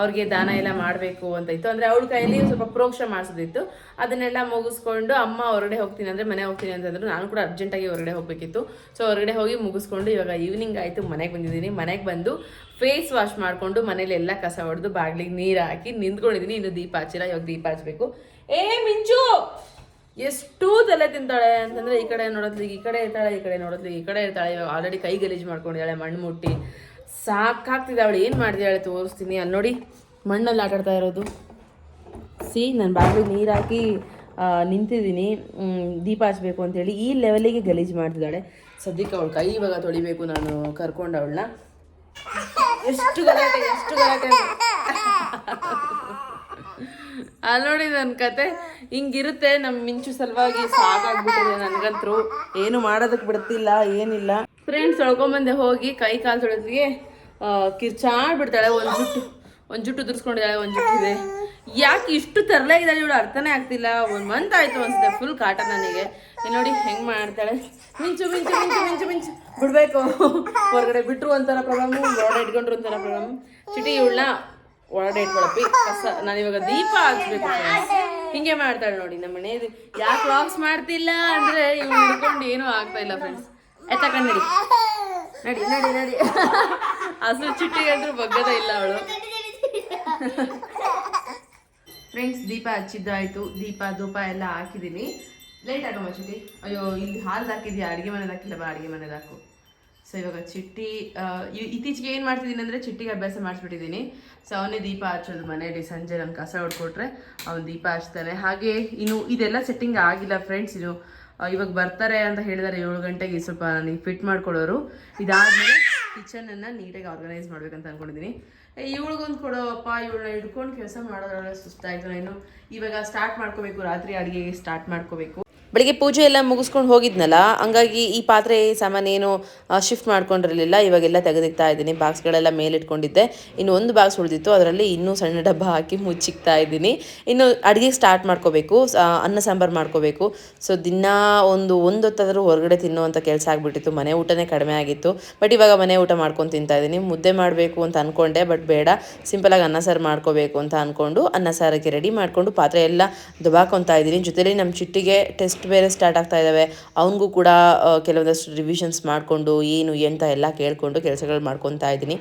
ಅವ್ರಿಗೆ ದಾನ ಎಲ್ಲ ಮಾಡಬೇಕು ಅಂತ ಇತ್ತು. ಅಂದರೆ ಅವಳ ಕೈಯಲ್ಲಿ ಸ್ವಲ್ಪ ಪ್ರೋಕ್ಷ ಮಾಡಿಸೋದಿತ್ತು. ಅದನ್ನೆಲ್ಲ ಮುಗಿಸ್ಕೊಂಡು ಅಮ್ಮ ಹೊರಗಡೆ ಹೋಗ್ತೀನಿ ಅಂದರೆ ಮನೆ ಹೋಗ್ತೀನಿ ಅಂತಂದ್ರು ನಾನು ಕೂಡ ಅರ್ಜೆಂಟಾಗಿ ಹೊರಗಡೆ ಹೋಗಬೇಕಿತ್ತು. ಸೊ ಹೊರಗಡೆ ಹೋಗಿ ಮುಗಿಸ್ಕೊಂಡು ಇವಾಗ ಈವ್ನಿಂಗ್ ಆಯಿತು. ಮನೆಗೆ ಬಂದಿದ್ದೀನಿ. ಮನೆಗೆ ಬಂದು ಫೇಸ್ ವಾಶ್ ಮಾಡಿಕೊಂಡು ಮನೇಲಿ ಎಲ್ಲ ಕಸ ಹೊಡೆದು ಬಾಗಿಲಿಗೆ ನೀರು ಹಾಕಿ ನಿಂತ್ಕೊಂಡಿದ್ದೀನಿ ಇನ್ನು ದೀಪ ಹಚ್ಚಿಲ್ಲ. ಇವಾಗ ದೀಪ ಹಚ್ಬೇಕು. ಏ ಮಿಂಚು! ಎಷ್ಟು ತಲೆ ತಿಂತಾಳೆ ಅಂತಂದ್ರೆ ಈ ಕಡೆ ನೋಡೋದ್ಲಿಗೆ ಈ ಕಡೆ ಇರ್ತಾಳೆ, ಈ ಕಡೆ ನೋಡೋದ್ಲಿ, ಈ ಕಡೆ ಇರ್ತಾಳೆ. ಆಲ್ರೆಡಿ ಕೈ ಗಲೀಜು ಮಾಡ್ಕೊಂಡಿದ್ದಾಳೆ, ಮಣ್ಣು ಮುಟ್ಟಿ. ಸಾಕಾಗ್ತಿದೆ ಅವಳು, ಏನು ಮಾಡಿದಾಳೆ ತೋರಿಸ್ತೀನಿ. ಅಲ್ಲಿ ನೋಡಿ, ಮಣ್ಣಲ್ಲಿ ಆಟಾಡ್ತಾ ಇರೋದು. ಸಿ, ನಾನು ಬಾಗಿಲಿಗೆ ನೀರು ಹಾಕಿ ನಿಂತಿದ್ದೀನಿ. ದೀಪ ಹಚ್ಬೇಕು ಅಂತೇಳಿ ಈ ಲೆವೆಲಿಗೆ ಗಲೀಜು ಮಾಡ್ತಿದ್ದಾಳೆ. ಸದ್ಯಕ್ಕೆ ಅವಳು ಕೈ ಇವಾಗ ತೊಳಿಬೇಕು, ನಾನು ಕರ್ಕೊಂಡು ಅವಳನ್ನ. ಎಷ್ಟು ಗಲಾಟೆ ಎಷ್ಟು ಗಲಾಟೆ. ಅಲ್ಲಿ ನೋಡಿ ನನ್ನ ಕತೆ. ಹಿಂಗಿರುತ್ತೆ ನಮ್ಮ ಮಿಂಚು ಸಲುವಾಗಿ ಸಾಕಾಗ್ಬಿಟ್ಟಿದೆ ನನಗಂತರೂ. ಏನು ಮಾಡೋದಕ್ಕೆ ಬಿಡ್ತಿಲ್ಲ, ಏನಿಲ್ಲ. ಫ್ರೆಂಡ್ಸ್ ತೊಳ್ಕೊಂಬಂದೆ ಹೋಗಿ ಕೈ ಕಾಲು ತೊಳೆದ್ರಿಗೆ ಕಿರ್ಚಾಡ್ಬಿಡ್ತಾಳೆ ಒಂದು ಜುಟ್ಟು. ಒಂದು ಜುಟ್ಟು ಉದುರ್ಸ್ಕೊಂಡಿದ್ದಾಳೆ, ಒಂದು ಜುಟ್ಟಿದೆ ಯಾಕೆ ಇಷ್ಟು ತರಲೇ ಇದ್ದಾಳೆ ಇವಳು ಅರ್ಥನೇ ಆಗ್ತಿಲ್ಲ. ಒಂದು ಮಂತ್ ಆಯ್ತು ಅನ್ಸುತ್ತೆ ಫುಲ್ ಕಾಟ ನನಗೆ. ನೋಡಿ ಹೆಂಗ್ ಮಾಡ್ತಾಳೆ. ಮಿಂಚು ಮಿಂಚು ಮಿಂಚು ಮಿಂಚು ಮಿಂಚು. ಬಿಡಬೇಕು. ಹೊರಗಡೆ ಬಿಟ್ರು ಒಂಥರ ಪ್ರಾಬ್ಲಮ್ ಒಳಗಡೆ ಇಟ್ಕೊಂಡ್ರು ಒಂಥರ ಪ್ರಾಬ್ಲಮ್ ಚಿಟಿ, ಇವಳನ್ನ ಒಳಗಡೆ ಇಟ್ಕೊಳಪ್ಪಿ. ಕಸ, ನಾನು ಇವಾಗ ದೀಪ ಹಚ್ಬೇಕು. ಹಿಂಗೆ ಮಾಡ್ತಾಳೆ ನೋಡಿ ನಮ್ಮ ಮನೆಯಲ್ಲಿ. ಯಾಕೆ ಲಾಕ್ಸ್ ಮಾಡ್ತಿಲ್ಲ ಅಂದ್ರೆ ಇವ್ನು ಹಿಡ್ಕೊಂಡು ಏನೂ ಆಗ್ತಾ ಇಲ್ಲ ಫ್ರೆಂಡ್ಸ್ ಎತ್ತ ಕಣ್ಣಿಡಿ ನಡಿ. ನಡಿ ನಡಿ ಹಸು ಚಿಟ್ಟಿ ಅಂದ್ರೆ ಬಗ್ಗದ ಇಲ್ಲ ಅವಳು. ಫ್ರೆಂಡ್ಸ್ ದೀಪ ಹಚ್ಚಿದ್ದಾಯ್ತು. ದೀಪ, ಧೂಪ ಎಲ್ಲ ಹಾಕಿದ್ದೀನಿ. ಲೇಟ್ ಆಗಮ್ಮ ಚಿಟ್ಟಿ. ಅಯ್ಯೋ, ಇಲ್ಲಿ ಹಾಲು ಹಾಕಿದ್ಯಾ? ಅಡುಗೆ ಮನೆದು ಹಾಕಿಲ್ಲ ಬಾ ಅಡುಗೆ ಮನೆದಾಕು ಹಾಕು. ಸೊ ಇವಾಗ ಚಿಟ್ಟಿ ಇತ್ತೀಚೆಗೆ ಏನು ಮಾಡ್ತಿದ್ದೀನಿ ಅಂದರೆ ಚಿಟ್ಟಿಗೆ ಅಭ್ಯಾಸ ಮಾಡಿಸ್ಬಿಟ್ಟಿದ್ದೀನಿ. ಸೊ ಅವನೇ ದೀಪ ಹಚ್ಚೋದು ಮನೆಯಲ್ಲಿ ಸಂಜೆ ನಾನು ಕಸ ಹೊಡ್ಕೊಟ್ರೆ ಅವನು ದೀಪ ಹಚ್ತಾನೆ. ಹಾಗೆ ಇನ್ನು ಇದೆಲ್ಲ ಸೆಟ್ಟಿಂಗ್ ಆಗಿಲ್ಲ ಫ್ರೆಂಡ್ಸ್ ಇದು ಇವಾಗ ಬರ್ತಾರೆ ಅಂತ ಹೇಳಿದಾರೆ ಏಳು ಗಂಟೆಗೆ ಸ್ವಲ್ಪ ನನಗೆ ಫಿಟ್ ಮಾಡ್ಕೊಳ್ಳೋರು ಇದಾದ್ಮೇಲೆ ಕಿಚನನ್ನು ನೀಟಾಗಿ ಆರ್ಗನೈಸ್ ಮಾಡ್ಬೇಕಂತ ಅನ್ಕೊಂಡಿದ್ದೀನಿ. ಇವಳಿಗೊಂದು ಕೊಡೋಪ್ಪ ಇವಳನ್ನ ಹಿಡ್ಕೊಂಡು ಕೆಲಸ ಮಾಡೋದ್ರಲ್ಲ ಸುಸ್ತಾಯ್ತು. ನಾನು ಇವಾಗ ಸ್ಟಾರ್ಟ್ ಮಾಡ್ಕೋಬೇಕು, ರಾತ್ರಿ ಅಡುಗೆಗೆ ಸ್ಟಾರ್ಟ್ ಮಾಡ್ಕೋಬೇಕು. ಬೆಳಿಗ್ಗೆ ಪೂಜೆ ಎಲ್ಲ ಮುಗಿಸ್ಕೊಂಡು ಹೋಗಿದ್ನಲ್ಲ, ಹಂಗಾಗಿ ಈ ಪಾತ್ರೆ ಸಾಮಾನೇನು ಶಿಫ್ಟ್ ಮಾಡ್ಕೊಂಡಿರಲಿಲ್ಲ. ಇವಾಗೆಲ್ಲ ತೆಗೆದಿಕ್ತಾ ಇದ್ದೀನಿ. ಬಾಕ್ಸ್ಗಳೆಲ್ಲ ಮೇಲಿಟ್ಕೊಂಡಿದ್ದೆ. ಇನ್ನು ಒಂದು ಬಾಕ್ಸ್ ಉಳಿದಿತ್ತು. ಅದರಲ್ಲಿ ಇನ್ನೂ ಸಣ್ಣ ಡಬ್ಬ ಹಾಕಿ ಮುಚ್ಚಿಕ್ತಾ ಇದ್ದೀನಿ. ಇನ್ನು ಅಡುಗೆ ಸ್ಟಾರ್ಟ್ ಮಾಡ್ಕೋಬೇಕು. ಅನ್ನ ಸಾಂಬಾರು ಮಾಡ್ಕೋಬೇಕು. ಸೊ ದಿನ ಒಂದು ಒಂದು ಹೊತ್ತಾದರೂ ಹೊರಗಡೆ ತಿನ್ನುವಂಥ ಕೆಲಸ ಆಗಿಬಿಟ್ಟಿತ್ತು. ಮನೆ ಊಟನೇ ಕಡಿಮೆ ಆಗಿತ್ತು. ಬಟ್ ಇವಾಗ ಮನೆ ಊಟ ಮಾಡ್ಕೊಂಡು ತಿಂತಾ ಇದ್ದೀನಿ. ಮುದ್ದೆ ಮಾಡಬೇಕು ಅಂತ ಅಂದ್ಕೊಂಡೆ ಬಟ್ ಬೇಡ. ಸಿಂಪಲಾಗಿ ಅನ್ನ ಸಾರು ಮಾಡ್ಕೋಬೇಕು ಅಂತ ಅಂದ್ಕೊಂಡು ಅನ್ನ ಸಾರಕ್ಕೆ ರೆಡಿ ಮಾಡಿಕೊಂಡು ಪಾತ್ರೆ ಎಲ್ಲ ದುಬಾಕೊತಾ ಇದ್ದೀನಿ. ಜೊತೆಲಿ ನಮ್ಮ ಚಿಟ್ಟಿಗೆ ಟೆಸ್ಟ್ ಬೇರೆ ಸ್ಟಾರ್ಟ್ ಆಗ್ತಾ ಇದ್ದಾವೆ ಅವನಿಗೂ ಕೂಡ ಕೆಲವೊಂದಷ್ಟು ರಿವಿಷನ್ಸ್ ಮಾಡಿಕೊಂಡು, ಏನು, ಎಂತ ಎಲ್ಲ ಕೇಳಿಕೊಂಡು ಕೆಲಸಗಳು ಮಾಡ್ಕೊತಾ ಇದ್ದೀನಿ.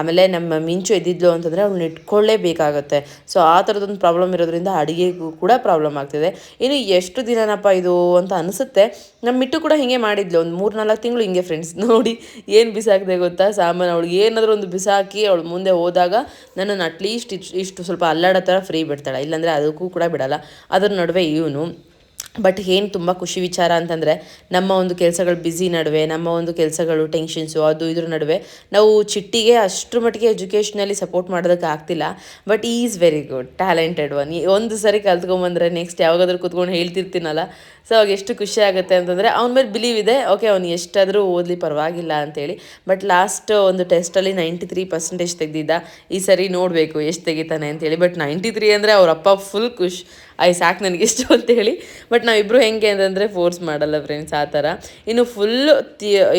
ಆಮೇಲೆ ನಮ್ಮ ಮಿಂಚು ಎದ್ದಿದ್ಲು ಅಂತಂದರೆ ಅವ್ಳನ್ನ ಇಟ್ಕೊಳ್ಳೇಬೇಕಾಗತ್ತೆ. ಸೊ ಆ ಥರದೊಂದು ಪ್ರಾಬ್ಲಮ್ ಇರೋದ್ರಿಂದ ಅಡುಗೆಗೂ ಕೂಡ ಪ್ರಾಬ್ಲಮ್ ಆಗ್ತಿದೆ. ಇನ್ನು ಎಷ್ಟು ದಿನನಪ್ಪ ಇದು ಅಂತ ಅನಿಸುತ್ತೆ. ನಮ್ಮ ಮಿಟ್ಟು ಕೂಡ ಹೀಗೆ ಮಾಡಿದ್ಲು. ಒಂದು ಮೂರು ನಾಲ್ಕು ತಿಂಗಳು ಹಿಂಗೆ ಫ್ರೆಂಡ್ಸ್ ನೋಡಿ ಏನು ಬಿಸಾಕಿದೆ ಗೊತ್ತಾ? ಸಾಮಾನು ಅವಳಿಗೆ ಏನಾದರೂ ಒಂದು ಬಿಸಾಕಿ ಅವಳು ಮುಂದೆ ಹೋದಾಗ ನನ್ನನ್ನು ಅಟ್ಲೀಸ್ಟ್ ಇಷ್ಟು ಸ್ವಲ್ಪ ಅಲ್ಲಾಡೋ ಥರ ಫ್ರೀ ಬಿಡ್ತಾಳೆ. ಇಲ್ಲಾಂದರೆ ಅದಕ್ಕೂ ಕೂಡ ಬಿಡಲ್ಲ. ಅದ್ರ ನಡುವೆ ಇವನು ಬಟ್ ಏನು ತುಂಬ ಖುಷಿ ವಿಚಾರ ಅಂತಂದರೆ, ನಮ್ಮ ಒಂದು ಕೆಲಸಗಳು ಬ್ಯುಸಿ ನಡುವೆ, ನಮ್ಮ ಒಂದು ಕೆಲಸಗಳು ಟೆನ್ಷನ್ಸು ಅದು ಇದ್ರ ನಡುವೆ, ನಾವು ಚಿಟ್ಟಿಗೆ ಅಷ್ಟರ ಮಟ್ಟಿಗೆ ಎಜುಕೇಷನಲ್ಲಿ ಸಪೋರ್ಟ್ ಮಾಡೋದಕ್ಕೆ ಆಗ್ತಿಲ್ಲ. ಬಟ್ ಈ is very good talented one ಒಂದು ಸರಿ ಕಲ್ತ್ಕೊಂಬಂದ್ರೆ ನೆಕ್ಸ್ಟ್ ಯಾವಾಗಾದ್ರೂ ಕೂತ್ಕೊಂಡು ಹೇಳ್ತಿರ್ತೀನಲ್ಲ. ಸೊ ಅವಾಗ ಎಷ್ಟು ಖುಷಿ ಆಗುತ್ತೆ ಅಂತಂದರೆ, ಅವನ ಮೇಲೆ ಬಿಲೀವ್ ಇದೆ ಓಕೆ ಅವ್ನು ಎಷ್ಟಾದರೂ ಓದಲಿ ಪರವಾಗಿಲ್ಲ ಅಂತೇಳಿ. ಬಟ್ ಲಾಸ್ಟ್ ಒಂದು ಟೆಸ್ಟಲ್ಲಿ ನೈಂಟಿ ತ್ರೀ ಪರ್ಸೆಂಟೇಜ್ ತೆಗೆದಿದ್ದ, ಈ ಸರಿ ನೋಡಬೇಕು ಎಷ್ಟು ತೆಗಿತಾನೆ ಅಂತೇಳಿ. ಬಟ್ ನೈಂಟಿ ತ್ರೀ ಅಂದರೆ ಅವ್ರ ಅಪ್ಪ ಫುಲ್ ಖುಷ್. ಐ ಸಾಕು ನನಗೆ ಎಷ್ಟು ಅಂತೇಳಿ. ಬಟ್ ನಾವಿಬ್ಬರು ಹೆಂಗೆ ಅಂತಂದರೆ ಫೋರ್ಸ್ ಮಾಡಲ್ಲ ಫ್ರೆಂಡ್ಸ್ ಆ ಥರ. ಇನ್ನು ಫುಲ್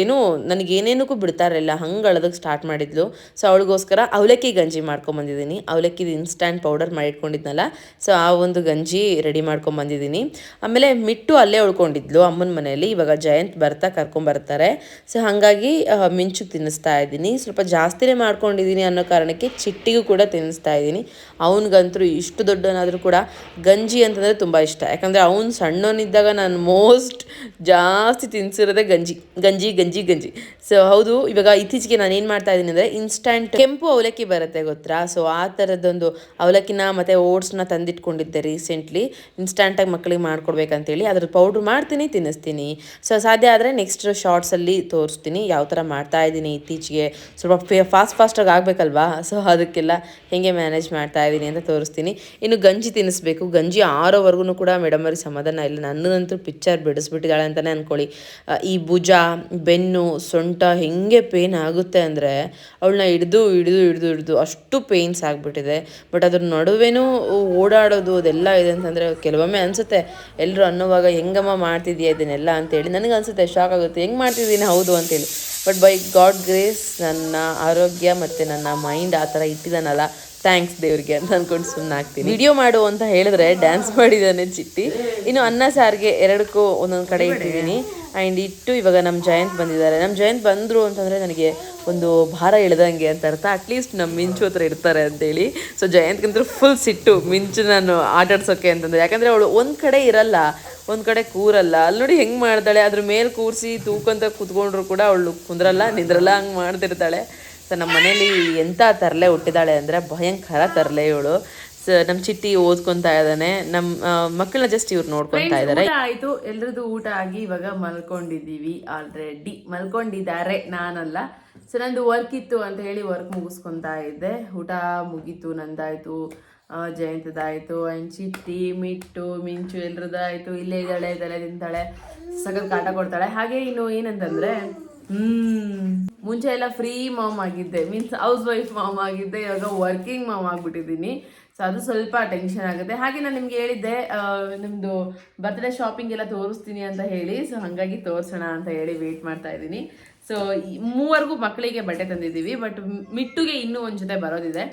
ಏನು ನನಗೆ ಏನೇನಕ್ಕೂ ಬಿಡ್ತಾರಿಲ್ಲ. ಹಂಗೆ ಅಳೋದಕ್ಕೆ ಸ್ಟಾರ್ಟ್ ಮಾಡಿದ್ಲು. ಸೊ ಅವಳಿಗೋಸ್ಕರ ಅವಲಕ್ಕಿ ಗಂಜಿ ಮಾಡ್ಕೊಂಬಂದಿದ್ದೀನಿ. ಅವಲಕ್ಕಿದು ಇನ್ಸ್ಟ್ಯಾಂಟ್ ಪೌಡರ್ ಮಾಡಿಟ್ಕೊಂಡಿದ್ನಲ್ಲ. ಸೊ ಆ ಒಂದು ಗಂಜಿ ರೆಡಿ ಮಾಡ್ಕೊಂಬಂದಿದ್ದೀನಿ. ಆಮೇಲೆ ಮಿಟ್ಟು ಅಲ್ಲೇ ಉಳ್ಕೊಂಡಿದ್ಲು ಅಮ್ಮನ ಮನೆಯಲ್ಲಿ. ಇವಾಗ ಜಯಂತ್ ಬರ್ತಾ ಕರ್ಕೊಂಬರ್ತಾರೆ ಸೊ ಹಾಗಾಗಿ ಮಿಂಚು ತಿನ್ನಿಸ್ತಾ ಇದ್ದೀನಿ. ಸ್ವಲ್ಪ ಜಾಸ್ತಿನೇ ಮಾಡ್ಕೊಂಡಿದ್ದೀನಿ ಅನ್ನೋ ಕಾರಣಕ್ಕೆ ಚಿಟ್ಟಿಗೂ ಕೂಡ ತಿನ್ನಿಸ್ತಾ ಇದ್ದೀನಿ. ಅವನಿಗಂತೂ ಇಷ್ಟು ದೊಡ್ಡನಾದರೂ ಕೂಡ ಗಂಜಿ ಅಂತಂದರೆ ತುಂಬ ಇಷ್ಟ. ಯಾಕಂದರೆ ಅವ್ನು ಸಣ್ಣವನಿದ್ದಾಗ ನಾನು ಮೋಸ್ಟ್ ಜಾಸ್ತಿ ತಿನ್ಸಿರೋದೇ ಗಂಜಿ ಗಂಜಿ ಗಂಜಿ ಗಂಜಿ. ಸೊ ಹೌದು, ಇವಾಗ ಇತ್ತೀಚೆಗೆ ನಾನು ಏನು ಮಾಡ್ತಾ ಇದ್ದೀನಿ ಅಂದರೆ ಇನ್ಸ್ಟಂಟ್ ಕೆಂಪು ಅವಲಕ್ಕಿ ಬರುತ್ತೆ ಗೊತ್ತಾ? ಸೊ ಆ ಥರದ್ದೊಂದು ಅವಲಕ್ಕಿನ ಮತ್ತು ಓಟ್ಸ್ನ ತಂದಿಟ್ಕೊಂಡಿದ್ದೆ ರೀಸೆಂಟ್ಲಿ ಇನ್ಸ್ಟಂಟಾಗಿ ಮಕ್ಕಳಿಗೆ ಮಾಡ್ಕೊಡ್ಬೇಕಂತೇಳಿ. ಅದ್ರ ಪೌಡ್ರ್ ಮಾಡ್ತೀನಿ, ತಿನ್ನಿಸ್ತೀನಿ. ಸೊ ಸಾಧ್ಯ ಆದರೆ ನೆಕ್ಸ್ಟ್ ಶಾರ್ಟ್ಸಲ್ಲಿ ತೋರಿಸ್ತೀನಿ. ಯಾವ ಥರ ಮಾಡ್ತಾ ಇದ್ದೀನಿ ಇತ್ತೀಚೆಗೆ. ಸ್ವಲ್ಪ ಫಾಸ್ಟ್ ಫಾಸ್ಟಾಗಿ ಆಗಬೇಕಲ್ವಾ? ಸೊ ಅದಕ್ಕೆಲ್ಲ ಹೇಗೆ ಮ್ಯಾನೇಜ್ ಮಾಡ್ತಾ ಇದ್ದೀನಿ ಅಂತ ತೋರಿಸ್ತೀನಿ. ಇನ್ನು ಗಂಜಿ ತಿನ್ನಿಸ್ಬೇಕು. ಗಂಜಿ ಆರೋವರೆಗೂ ಕೂಡ ಮೇಡಮ್ ಅವ್ರಿಗೆ ಸಮಾಧಾನ ಇಲ್ಲಿ ನನ್ನದಂತೂ ಪಿಕ್ಚರ್ ಬಿಡಿಸ್ಬಿಟ್ಟಿದ್ದಾಳೆ ಅಂತಲೇ ಅಂದ್ಕೊಳ್ಳಿ ಈ ಭುಜ, ಬೆನ್ನು, ಸೊಂಟ ಹೆಂಗೆ ಪೇನ್ ಆಗುತ್ತೆ ಅಂದರೆ ಅವಳನ್ನ ಹಿಡ್ದು ಹಿಡ್ದು ಹಿಡ್ದು ಹಿಡ್ದು ಅಷ್ಟು ಪೇಯ್ನ್ಸ್ ಆಗಿಬಿಟ್ಟಿದೆ. ಬಟ್ ಅದ್ರ ನಡುವೆನೂ ಓಡಾಡೋದು ಅದೆಲ್ಲ ಇದೆ ಅಂತಂದರೆ ಕೆಲವೊಮ್ಮೆ ಅನಿಸುತ್ತೆ ಎಲ್ಲರೂ ಅನ್ನೋವಾಗ ಹೆಂಗಮ್ಮ ಮಾಡ್ತಿದ್ಯಾ ಇದನ್ನೆಲ್ಲ? ಅಂತೇಳಿ. ನನಗೆ ಅನಿಸುತ್ತೆ, ಶಾಕ್ ಆಗುತ್ತೆ. ಹೆಂಗೆ ಮಾಡ್ತಿದ್ದೀನಿ? ಹೌದು ಅಂತೇಳಿ. ಬಟ್ ಬೈ ಗಾಡ್ ಗ್ರೇಸ್ ನನ್ನ ಆರೋಗ್ಯ ಮತ್ತು ನನ್ನ ಮೈಂಡ್ ಆ ಥರ ಇಟ್ಟಿದ್ದಾನಲ್ಲ. ಥ್ಯಾಂಕ್ಸ್ ದೇವ್ರಿಗೆ ಅಂತ ಅನ್ಕೊಂಡು ಸುಮ್ಮನೆ ಆಗ್ತೀನಿ ವಿಡಿಯೋ ಮಾಡು ಅಂತ ಹೇಳಿದ್ರೆ ಡ್ಯಾನ್ಸ್ ಮಾಡಿದ್ದಾನೆ ಚಿಟ್ಟಿ. ಇನ್ನು ಅನ್ನ ಸಾರಿಗೆ ಎರಡಕ್ಕೂ ಒಂದೊಂದು ಕಡೆ ಇಟ್ಟಿದ್ದೀನಿ. ಆ್ಯಂಡ್ ಇಟ್ಟು ಇವಾಗ ನಮ್ಮ ಜಯಂತ್ ಬಂದಿದ್ದಾರೆ. ನಮ್ಮ ಜಯಂತ್ ಬಂದರು ಅಂತಂದರೆ ನನಗೆ ಒಂದು ಭಾರ ಇಳ್ದಂಗೆ ಅಂತ ಅರ್ಥ. ಅಟ್ಲೀಸ್ಟ್ ನಮ್ಮ ಮಿಂಚು ಹತ್ರ ಇರ್ತಾರೆ ಅಂತೇಳಿ. ಸೊ ಜಯಂತ್ಗಂತೂ ಫುಲ್ ಸಿಟ್ಟು ಮಿಂಚು ನಾನು ಆಟಾಡ್ಸೋಕ್ಕೆ ಅಂತಂದರೆ. ಯಾಕಂದರೆ ಅವಳು ಒಂದು ಕಡೆ ಇರಲ್ಲ, ಒಂದು ಕಡೆ ಕೂರಲ್ಲ. ಅಲ್ಲಿ ನೋಡಿ ಹೆಂಗೆ ಮಾಡ್ತಾಳೆ. ಅದ್ರ ಮೇಲೆ ಕೂರಿಸಿ ತೂಕಂತ ಕೂತ್ಕೊಂಡ್ರು ಕೂಡ ಅವಳು ಕುಂದ್ರಲ್ಲ, ನಿಂದ್ರಲ್ಲ, ಹಂಗೆ ಮಾಡ್ತಿರ್ತಾಳೆ. ಸೊ ನಮ್ಮ ಮನೇಲಿ ಎಂಥ ತರಲೆ ಹುಟ್ಟಿದಾಳೆ ಅಂದರೆ ಭಯಂಕರ ತರಲೆ ಇವಳು. ಸೊ ನಮ್ಮ ಚಿಟ್ಟಿ ಓದ್ಕೊಂತಾ ಇದ್ದಾನೆ ನಮ್ಮ ಮಕ್ಕಳನ್ನ ಜಸ್ಟ್ ಇವ್ರು ನೋಡ್ಕೊಂತಾ ಇದ್ದಾರೆ ಆಯ್ತು. ಎಲ್ರದ್ದು ಊಟ ಆಗಿ ಇವಾಗ ಮಲ್ಕೊಂಡಿದ್ದೀವಿ ಆಲ್ರೆಡಿ ಮಲ್ಕೊಂಡಿದ್ದಾರೆ ನಾನಲ್ಲ. ಸೊ ನಂದು ವರ್ಕ್ ಇತ್ತು ಅಂತ ಹೇಳಿ ವರ್ಕ್ ಮುಗಿಸ್ಕೊತಾ ಇದ್ದೆ. ಊಟ ಮುಗೀತು ನಂದಾಯಿತು. ಜಯಂತದಾಯಿತು ಆ್ಯಂಡ್ ಚಿಟ್ಟಿ ಮಿಟ್ಟು ಮಿಂಚು ಎಲ್ರದ್ದಾಯಿತು. ಇಲ್ಲೇ ಇದ್ದಾಳೆ ತಲೆ ತಿಂತಾಳೆ. ಸಗದ್ ಕಾಟ ಕೊಡ್ತಾಳೆ. ಹಾಗೆ ಇನ್ನು ಏನಂತಂದರೆ ಹ್ಮ್. ಮುಂಚೆ ಎಲ್ಲ ಫ್ರೀ ಮಾಮ್ ಆಗಿದ್ದೆ. ಮೀನ್ಸ್ ಹೌಸ್ ವೈಫ್ ಮಾಮ್ ಆಗಿದ್ದೆ. ಇವಾಗ ವರ್ಕಿಂಗ್ ಮಾಮ್ ಆಗ್ಬಿಟ್ಟಿದ್ದೀನಿ. ಸೊ ಅದು ಸ್ವಲ್ಪ ಟೆನ್ಷನ್ ಆಗುತ್ತೆ. ಹಾಗೆ ನಾನು ನಿಮ್ಗೆ ಹೇಳಿದ್ದೆ ನಿಮ್ಮದು ಬರ್ತ್ಡೇ ಶಾಪಿಂಗ್ ಎಲ್ಲ ತೋರಿಸ್ತೀನಿ ಅಂತ ಹೇಳಿ. ಸೊ ಹಾಗಾಗಿ ತೋರಿಸೋಣ ಅಂತ ಹೇಳಿ ವೇಟ್ ಮಾಡ್ತಾ ಇದ್ದೀನಿ. ಸೊ ಮೂವರೆಗೂ ಮಕ್ಕಳಿಗೆ ಬಟ್ಟೆ ತಂದಿದ್ದೀವಿ ಬಟ್ ಮಿಟ್ಟುಗೆ ಇನ್ನೂ ಒಂದು ಜೊತೆ ಬರೋದಿದೆ.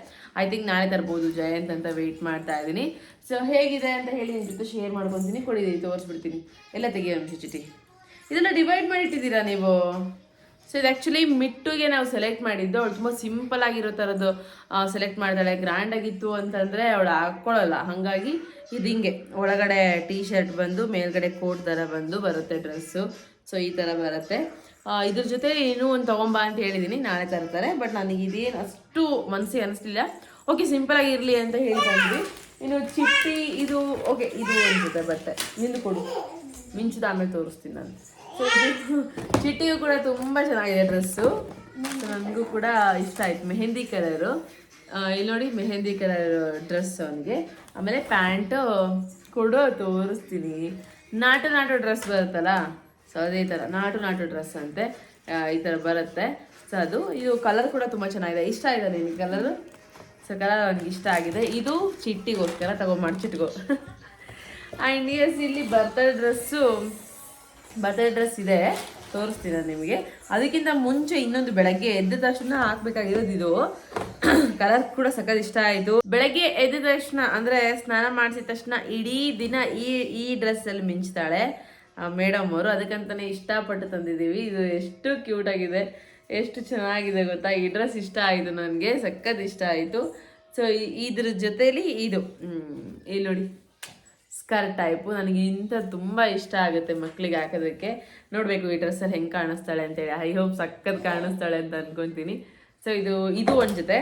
ಐ ಥಿಂಕ್ ನಾಳೆ ತರ್ಬೋದು ಜಯಂತ್ ಅಂತ ವೇಟ್ ಮಾಡ್ತಾ ಇದ್ದೀನಿ. ಸೊ ಹೇಗಿದೆ ಅಂತ ಹೇಳಿ ನಿಮ್ಮ ಜೊತೆ ಶೇರ್ ಮಾಡ್ಕೊತೀನಿ. ಕೊಡಿದ್ದೀನಿ ತೋರಿಸ್ಬಿಡ್ತೀನಿ. ಎಲ್ಲ ತೆಗಿಯೋ ಚಿಟಿ ಇದನ್ನ ಡಿವೈಡ್ ಮಾಡಿಟ್ಟಿದ್ದೀರಾ ನೀವು? ಸೊ ಇದು ಆ್ಯಕ್ಚುಲಿ ಮಿಟ್ಟುಗೆ ನಾವು ಸೆಲೆಕ್ಟ್ ಮಾಡಿದ್ದು. ಅವಳು ತುಂಬ ಸಿಂಪಲ್ ಆಗಿರೋ ಥರದ್ದು ಸೆಲೆಕ್ಟ್ ಮಾಡಿದಾಳೆ. ಗ್ರ್ಯಾಂಡ್ ಆಗಿತ್ತು ಅಂತಂದರೆ ಅವಳು ಹಾಕ್ಕೊಳ್ಳಲ್ಲ ಹಾಗಾಗಿ ಇದು ಹಿಂಗೆ. ಒಳಗಡೆ ಟೀ ಶರ್ಟ್ ಬಂದು, ಮೇಲ್ಗಡೆ ಕೋಟ್ ಥರ ಬಂದು ಬರುತ್ತೆ ಡ್ರೆಸ್ಸು ಸೊ ಈ ಥರ ಬರುತ್ತೆ. ಇದ್ರ ಜೊತೆ ಇನ್ನೂ ಒಂದು ತೊಗೊಂಬಾ ಅಂತ ಹೇಳಿದ್ದೀನಿ ನಾಳೆ ತರ್ತಾರೆ. ಬಟ್ ನನಗೆ ಇದೇನು ಅಷ್ಟು ಮನಸ್ಸಿಗೆ ಅನಿಸ್ಲಿಲ್ಲ. ಓಕೆ ಸಿಂಪಲ್ ಆಗಿರಲಿ ಅಂತ ಹೇಳಿ ಬಂದ್ವಿ ಇನ್ನು ಚಿಟ್ಟಿ, ಇದು ಓಕೆ ಇದು ಜೊತೆ ಬಟ್ಟೆ ನಿಂದು ಕೊಡು. ಮಿಂಚುದ ಆಮೇಲೆ ತೋರಿಸ್ತೀನಿ ನಾನು. ಚಿಟ್ಟಿಗೂ ಕೂಡ ತುಂಬ ಚೆನ್ನಾಗಿದೆ ಡ್ರೆಸ್ಸು. ನನಗೂ ಕೂಡ ಇಷ್ಟ ಆಯ್ತು. ಮೆಹಂದಿ ಕಲರು. ಇಲ್ಲಿ ನೋಡಿ ಮೆಹಂದಿ ಕಲರ್ ಡ್ರೆಸ್ ಅವನಿಗೆ. ಆಮೇಲೆ ಪ್ಯಾಂಟು ಕೊಡು ತೋರಿಸ್ತೀನಿ. ನಾಟು ನಾಟು ಡ್ರೆಸ್ ಬರುತ್ತಲ್ಲ? ಸೊ ಅದೇ ಥರ ನಾಟು ನಾಟು ಡ್ರೆಸ್ ಅಂತೆ. ಈ ಥರ ಬರುತ್ತೆ. ಸೊ ಅದು, ಇದು ಕಲರ್ ಕೂಡ ತುಂಬ ಚೆನ್ನಾಗಿದೆ. ಇಷ್ಟ ಆಗಿದೆ ನಿಮಗೆ ಕಲರು? ಸೊ ಕಲರ್ ಅವನಿಗೆ ಇಷ್ಟ ಆಗಿದೆ. ಇದು ಚಿಟ್ಟಿಗೋಸ್ಕರ ತಗೊಂಬಂದು ಆ್ಯಂಡ್ ಎಸ್ ಇಲ್ಲಿ ಬರ್ತಡೇ ಡ್ರೆಸ್ಸು. ಬರ್ತಡೇ ಡ್ರೆಸ್ ಇದೆ, ತೋರಿಸ್ತೀನಿ ನಾನು ನಿಮಗೆ. ಅದಕ್ಕಿಂತ ಮುಂಚೆ ಇನ್ನೊಂದು ಬೆಳಗ್ಗೆ ಎದ್ದ ತಕ್ಷಣ ಹಾಕ್ಬೇಕಾಗಿರೋದು ಇದು. ಕಲರ್ ಕೂಡ ಸಖತ್ ಇಷ್ಟ ಆಯಿತು. ಬೆಳಗ್ಗೆ ಎದ್ದ ತಕ್ಷಣ, ಅಂದರೆ ಸ್ನಾನ ಮಾಡಿಸಿದ ತಕ್ಷಣ ಇಡೀ ದಿನ ಈ ಈ ಡ್ರೆಸ್ಸಲ್ಲಿ ಮಿಂಚ್ತಾಳೆ ಮೇಡಮ್ ಅವರು. ಅದಕ್ಕಂತಲೇ ಇಷ್ಟಪಟ್ಟು ತಂದಿದ್ದೀವಿ. ಇದು ಎಷ್ಟು ಕ್ಯೂಟ್ ಆಗಿದೆ, ಎಷ್ಟು ಚೆನ್ನಾಗಿದೆ ಗೊತ್ತಾ? ಈ ಡ್ರೆಸ್ ಇಷ್ಟ ಆಯಿತು ನನಗೆ, ಸಖತ್ ಇಷ್ಟ ಆಯಿತು. ಸೊ ಇದ್ರ ಜೊತೇಲಿ ಇದು. ಇಲ್ಲಿ ನೋಡಿ. ಸ್ಕರ್ಟ್ ಟೈಪು ನನಗೆ ಇಂಥ ತುಂಬ ಇಷ್ಟ ಆಗುತ್ತೆ ಮಕ್ಕಳಿಗೆ ಹಾಕೋದಕ್ಕೆ. ನೋಡಬೇಕು ಈ ಡ್ರೆಸ್ಸಲ್ಲಿ ಹೆಂಗೆ ಕಾಣಿಸ್ತಾಳೆ ಅಂತೇಳಿ. ಐ ಹೋಪ್ ಸಕ್ಕತ್ ಕಾಣಿಸ್ತಾಳೆ ಅಂತ ಅಂದ್ಕೊತೀನಿ ಸೊ ಇದು ಇದು ಒಂದು ಜೊತೆ.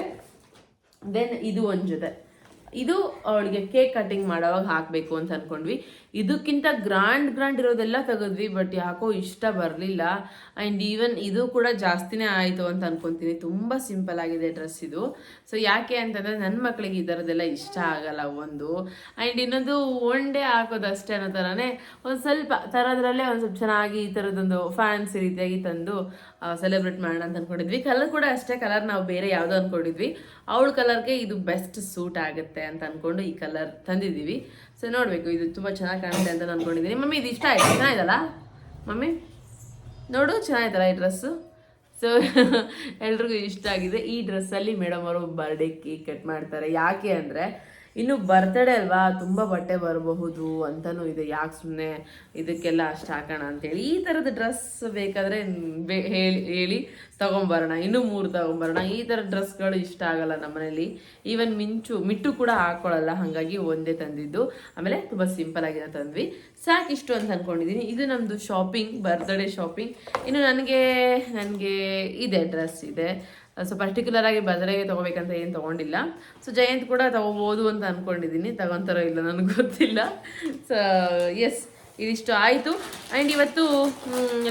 ದೆನ್ ಇದು ಒಂದು ಜೊತೆ. ಇದು ಅವಳಿಗೆ ಕೇಕ್ ಕಟಿಂಗ್ ಮಾಡೋವಾಗ ಹಾಕಬೇಕು ಅಂತ ಅನ್ಕೊಂಡ್ವಿ. ಇದಕ್ಕಿಂತ ಗ್ರ್ಯಾಂಡ್ ಗ್ರ್ಯಾಂಡ್ ಇರೋದೆಲ್ಲ ತೆಗೆದ್ವಿ ಬಟ್ ಯಾಕೋ ಇಷ್ಟ ಬರಲಿಲ್ಲ. ಆ್ಯಂಡ್ ಈವನ್ ಇದು ಕೂಡ ಜಾಸ್ತಿನೇ ಆಯಿತು ಅಂತ ಅನ್ಕೊಂತೀನಿ. ತುಂಬ ಸಿಂಪಲ್ ಆಗಿದೆ ಡ್ರೆಸ್ ಇದು. ಸೊ ಯಾಕೆ ಅಂತಂದರೆ ನನ್ನ ಮಕ್ಕಳಿಗೆ ಈ ಥರದ್ದೆಲ್ಲ ಇಷ್ಟ ಆಗಲ್ಲ ಒಂದು. ಆ್ಯಂಡ್ ಇನ್ನೊಂದು ಒನ್ ಡೇ ಹಾಕೋದಷ್ಟೇ ಅನ್ನೋ ಥರನೇ ಒಂದು ಸ್ವಲ್ಪ ಥರದ್ರಲ್ಲೇ ಒಂದು ಸ್ವಲ್ಪ ಚೆನ್ನಾಗಿ ಈ ಥರದ್ದೊಂದು ಫ್ಯಾನ್ಸಿ ರೀತಿಯಾಗಿ ತಂದು ಸೆಲೆಬ್ರೇಟ್ ಮಾಡೋಣ ಅಂತ ಅಂದ್ಕೊಂಡಿದ್ವಿ ಕಲರ್ ಕೂಡ ಅಷ್ಟೇ ಕಲರ್ ನಾವು ಬೇರೆ ಯಾವುದೋ ಅಂದ್ಕೊಂಡಿದ್ವಿ ಅವಳ ಕಲರ್ಗೆ ಇದು ಬೆಸ್ಟ್ ಸೂಟ್ ಆಗುತ್ತೆ ಅಂತ ಅಂದ್ಕೊಂಡು ಈ ಕಲರ್ ತಂದಿದ್ದೀವಿ. ಸೊ ನೋಡಬೇಕು. ಇದು ತುಂಬ ಚೆನ್ನಾಗಿ ಕಾಣುತ್ತೆ ಅಂತ ನಾನು ಅನ್ಕೊಂಡಿದ್ದೀನಿ. ಮಮ್ಮಿ, ಇದು ಇಷ್ಟ ಆಯ್ತು? ಚೆನ್ನಾಗಿದಲ್ಲ ಮಮ್ಮಿ, ನೋಡು ಚೆನ್ನಾಗಿದಲ್ಲ ಈ ಡ್ರೆಸ್ಸು ಸೊ ಎಲ್ರಿಗೂ ಇಷ್ಟ ಆಗಿದೆ. ಈ ಡ್ರೆಸ್ಸಲ್ಲಿ ಮೇಡಮ್ ಅವರು ಬರ್ಡೇ ಕೇಕ್ ಕಟ್ ಮಾಡ್ತಾರೆ. ಯಾಕೆ ಅಂದರೆ ಇನ್ನು ಬರ್ತಡೇ ಅಲ್ವಾ, ತುಂಬ ಬಟ್ಟೆ ಬರಬಹುದು ಅಂತಲೂ ಇದೆ. ಯಾಕೆ ಸುಮ್ಮನೆ ಇದಕ್ಕೆಲ್ಲ ಅಷ್ಟು ಹಾಕೋಣ ಅಂತೇಳಿ. ಈ ಥರದ ಡ್ರೆಸ್ ಬೇಕಾದರೆ ಹೇಳಿ ಹೇಳಿ ತೊಗೊಂಬರೋಣ. ಇನ್ನೂ ಮೂರು ತೊಗೊಂಬರೋಣ. ಈ ಥರ ಡ್ರೆಸ್ಗಳು ಇಷ್ಟ ಆಗಲ್ಲ ನಮ್ಮನೇಲಿ. ಈವನ್ ಮಿಂಚು, ಮಿಟ್ಟು ಕೂಡ ಹಾಕೊಳ್ಳಲ್ಲ. ಹಾಗಾಗಿ ಒಂದೇ ತಂದಿದ್ದು. ಆಮೇಲೆ ತುಂಬ ಸಿಂಪಲ್ ಆಗಿ ತಂದ್ವಿ. ಸಾಕಿಷ್ಟು ಅಂತ ಅಂದ್ಕೊಂಡಿದ್ದೀನಿ ಇದು ನಮ್ಮದು ಶಾಪಿಂಗ್ ಬರ್ತ್ಡೇ ಶಾಪಿಂಗ್ ಇನ್ನು ನನಗೆ ನನಗೆ ಇದೆ ಡ್ರೆಸ್ ಇದೆ. ಸೊ ಪರ್ಟಿಕ್ಯುಲರ್ ಆಗಿ ಬದಲಾಗಿ ತೊಗೋಬೇಕಂತ ಏನು ತೊಗೊಂಡಿಲ್ಲ. ಸೊ ಜಯಂತ್ ಕೂಡ ತಗೋಬೋದು ಅಂತ ಅಂದ್ಕೊಂಡಿದ್ದೀನಿ ತಗೊಂತಾರೋ ಇಲ್ಲ ನನಗೆ ಗೊತ್ತಿಲ್ಲ. ಸೊ ಎಸ್ ಇದಿಷ್ಟು ಆಯಿತು. ಆ್ಯಂಡ್ ಇವತ್ತು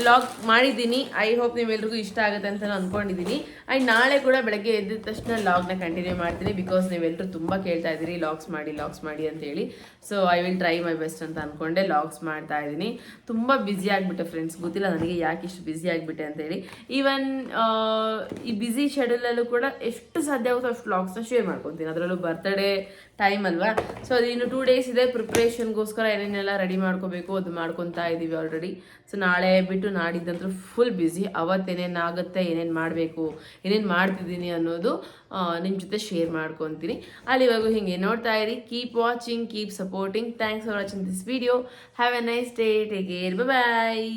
ಲಾಗ್ ಮಾಡಿದ್ದೀನಿ. ಐ ಹೋಪ್ ನೀವೆಲ್ರಿಗೂ ಇಷ್ಟ ಆಗುತ್ತೆ ಅಂತ ನಾನು ಅಂದ್ಕೊಂಡಿದ್ದೀನಿ ಆ್ಯಂಡ್ ನಾಳೆ ಕೂಡ ಬೆಳಗ್ಗೆ ಎದ್ದ ತಕ್ಷಣ ಲಾಗ್ನ ಕಂಟಿನ್ಯೂ ಮಾಡ್ತೀನಿ ಬಿಕಾಸ್ ನೀವೆಲ್ಲರೂ ತುಂಬ ಕೇಳ್ತಾ ಇದ್ದೀರಿ ಲಾಗ್ಸ್ ಮಾಡಿ ಲಾಗ್ಸ್ ಮಾಡಿ ಅಂತೇಳಿ so I will try my best ಅಂತ ಅಂದ್ಕೊಂಡೆ ಲಾಗ್ಸ್ ಮಾಡ್ತಾ ಇದ್ದೀನಿ. ತುಂಬ ಬ್ಯುಸಿ ಆಗಿಬಿಟ್ಟೆ ಫ್ರೆಂಡ್ಸ್ ಗೊತ್ತಿಲ್ಲ ನನಗೆ ಯಾಕೆ ಇಷ್ಟು ಬ್ಯುಸಿ ಆಗಿಬಿಟ್ಟೆ ಅಂತೇಳಿ ಈವನ್ ಈ ಬ್ಯುಸಿ ಶೆಡ್ಯೂಲಲ್ಲೂ ಕೂಡ ಎಷ್ಟು ಸಾಧ್ಯ ಆಗುತ್ತೋ ಅಷ್ಟು ಲಾಗ್ಸ್ನ ಶೇರ್ ಮಾಡ್ಕೊತೀನಿ. ಅದರಲ್ಲೂ ಬರ್ತಡೇ ಟೈಮ್ ಅಲ್ವಾ? ಸೊ ಅದು ಇನ್ನು ಟೂ ಡೇಸ್ ಇದೆ ಪ್ರಿಪ್ರೇಷನ್ಗೋಸ್ಕರ ಏನೇನೆಲ್ಲ ರೆಡಿ ಮಾಡ್ಕೋಬೇಕು, ಅದು ಮಾಡ್ಕೊತಾ ಇದ್ದೀವಿ ಆಲ್ರೆಡಿ ಸೊ ನಾಳೆ ಬಿಟ್ಟು ನಾಡಿದ್ದಂತೂ ಫುಲ್ ಬ್ಯುಸಿ ಅವತ್ತೇನೇನಾಗುತ್ತೆ, ಏನೇನು ಮಾಡಬೇಕು ಏನೇನು ಮಾಡ್ತಿದ್ದೀನಿ ಅನ್ನೋದು ನಿಮ್ಮ ಜೊತೆ ಶೇರ್ ಮಾಡ್ಕೊತೀನಿ. ಅಲ್ಲಿವರೆಗೂ ಹಿಂಗೆ ನೋಡ್ತಾ ಇರಿ. Keep watching keep supporting thanks for watching this video have a nice day take care bye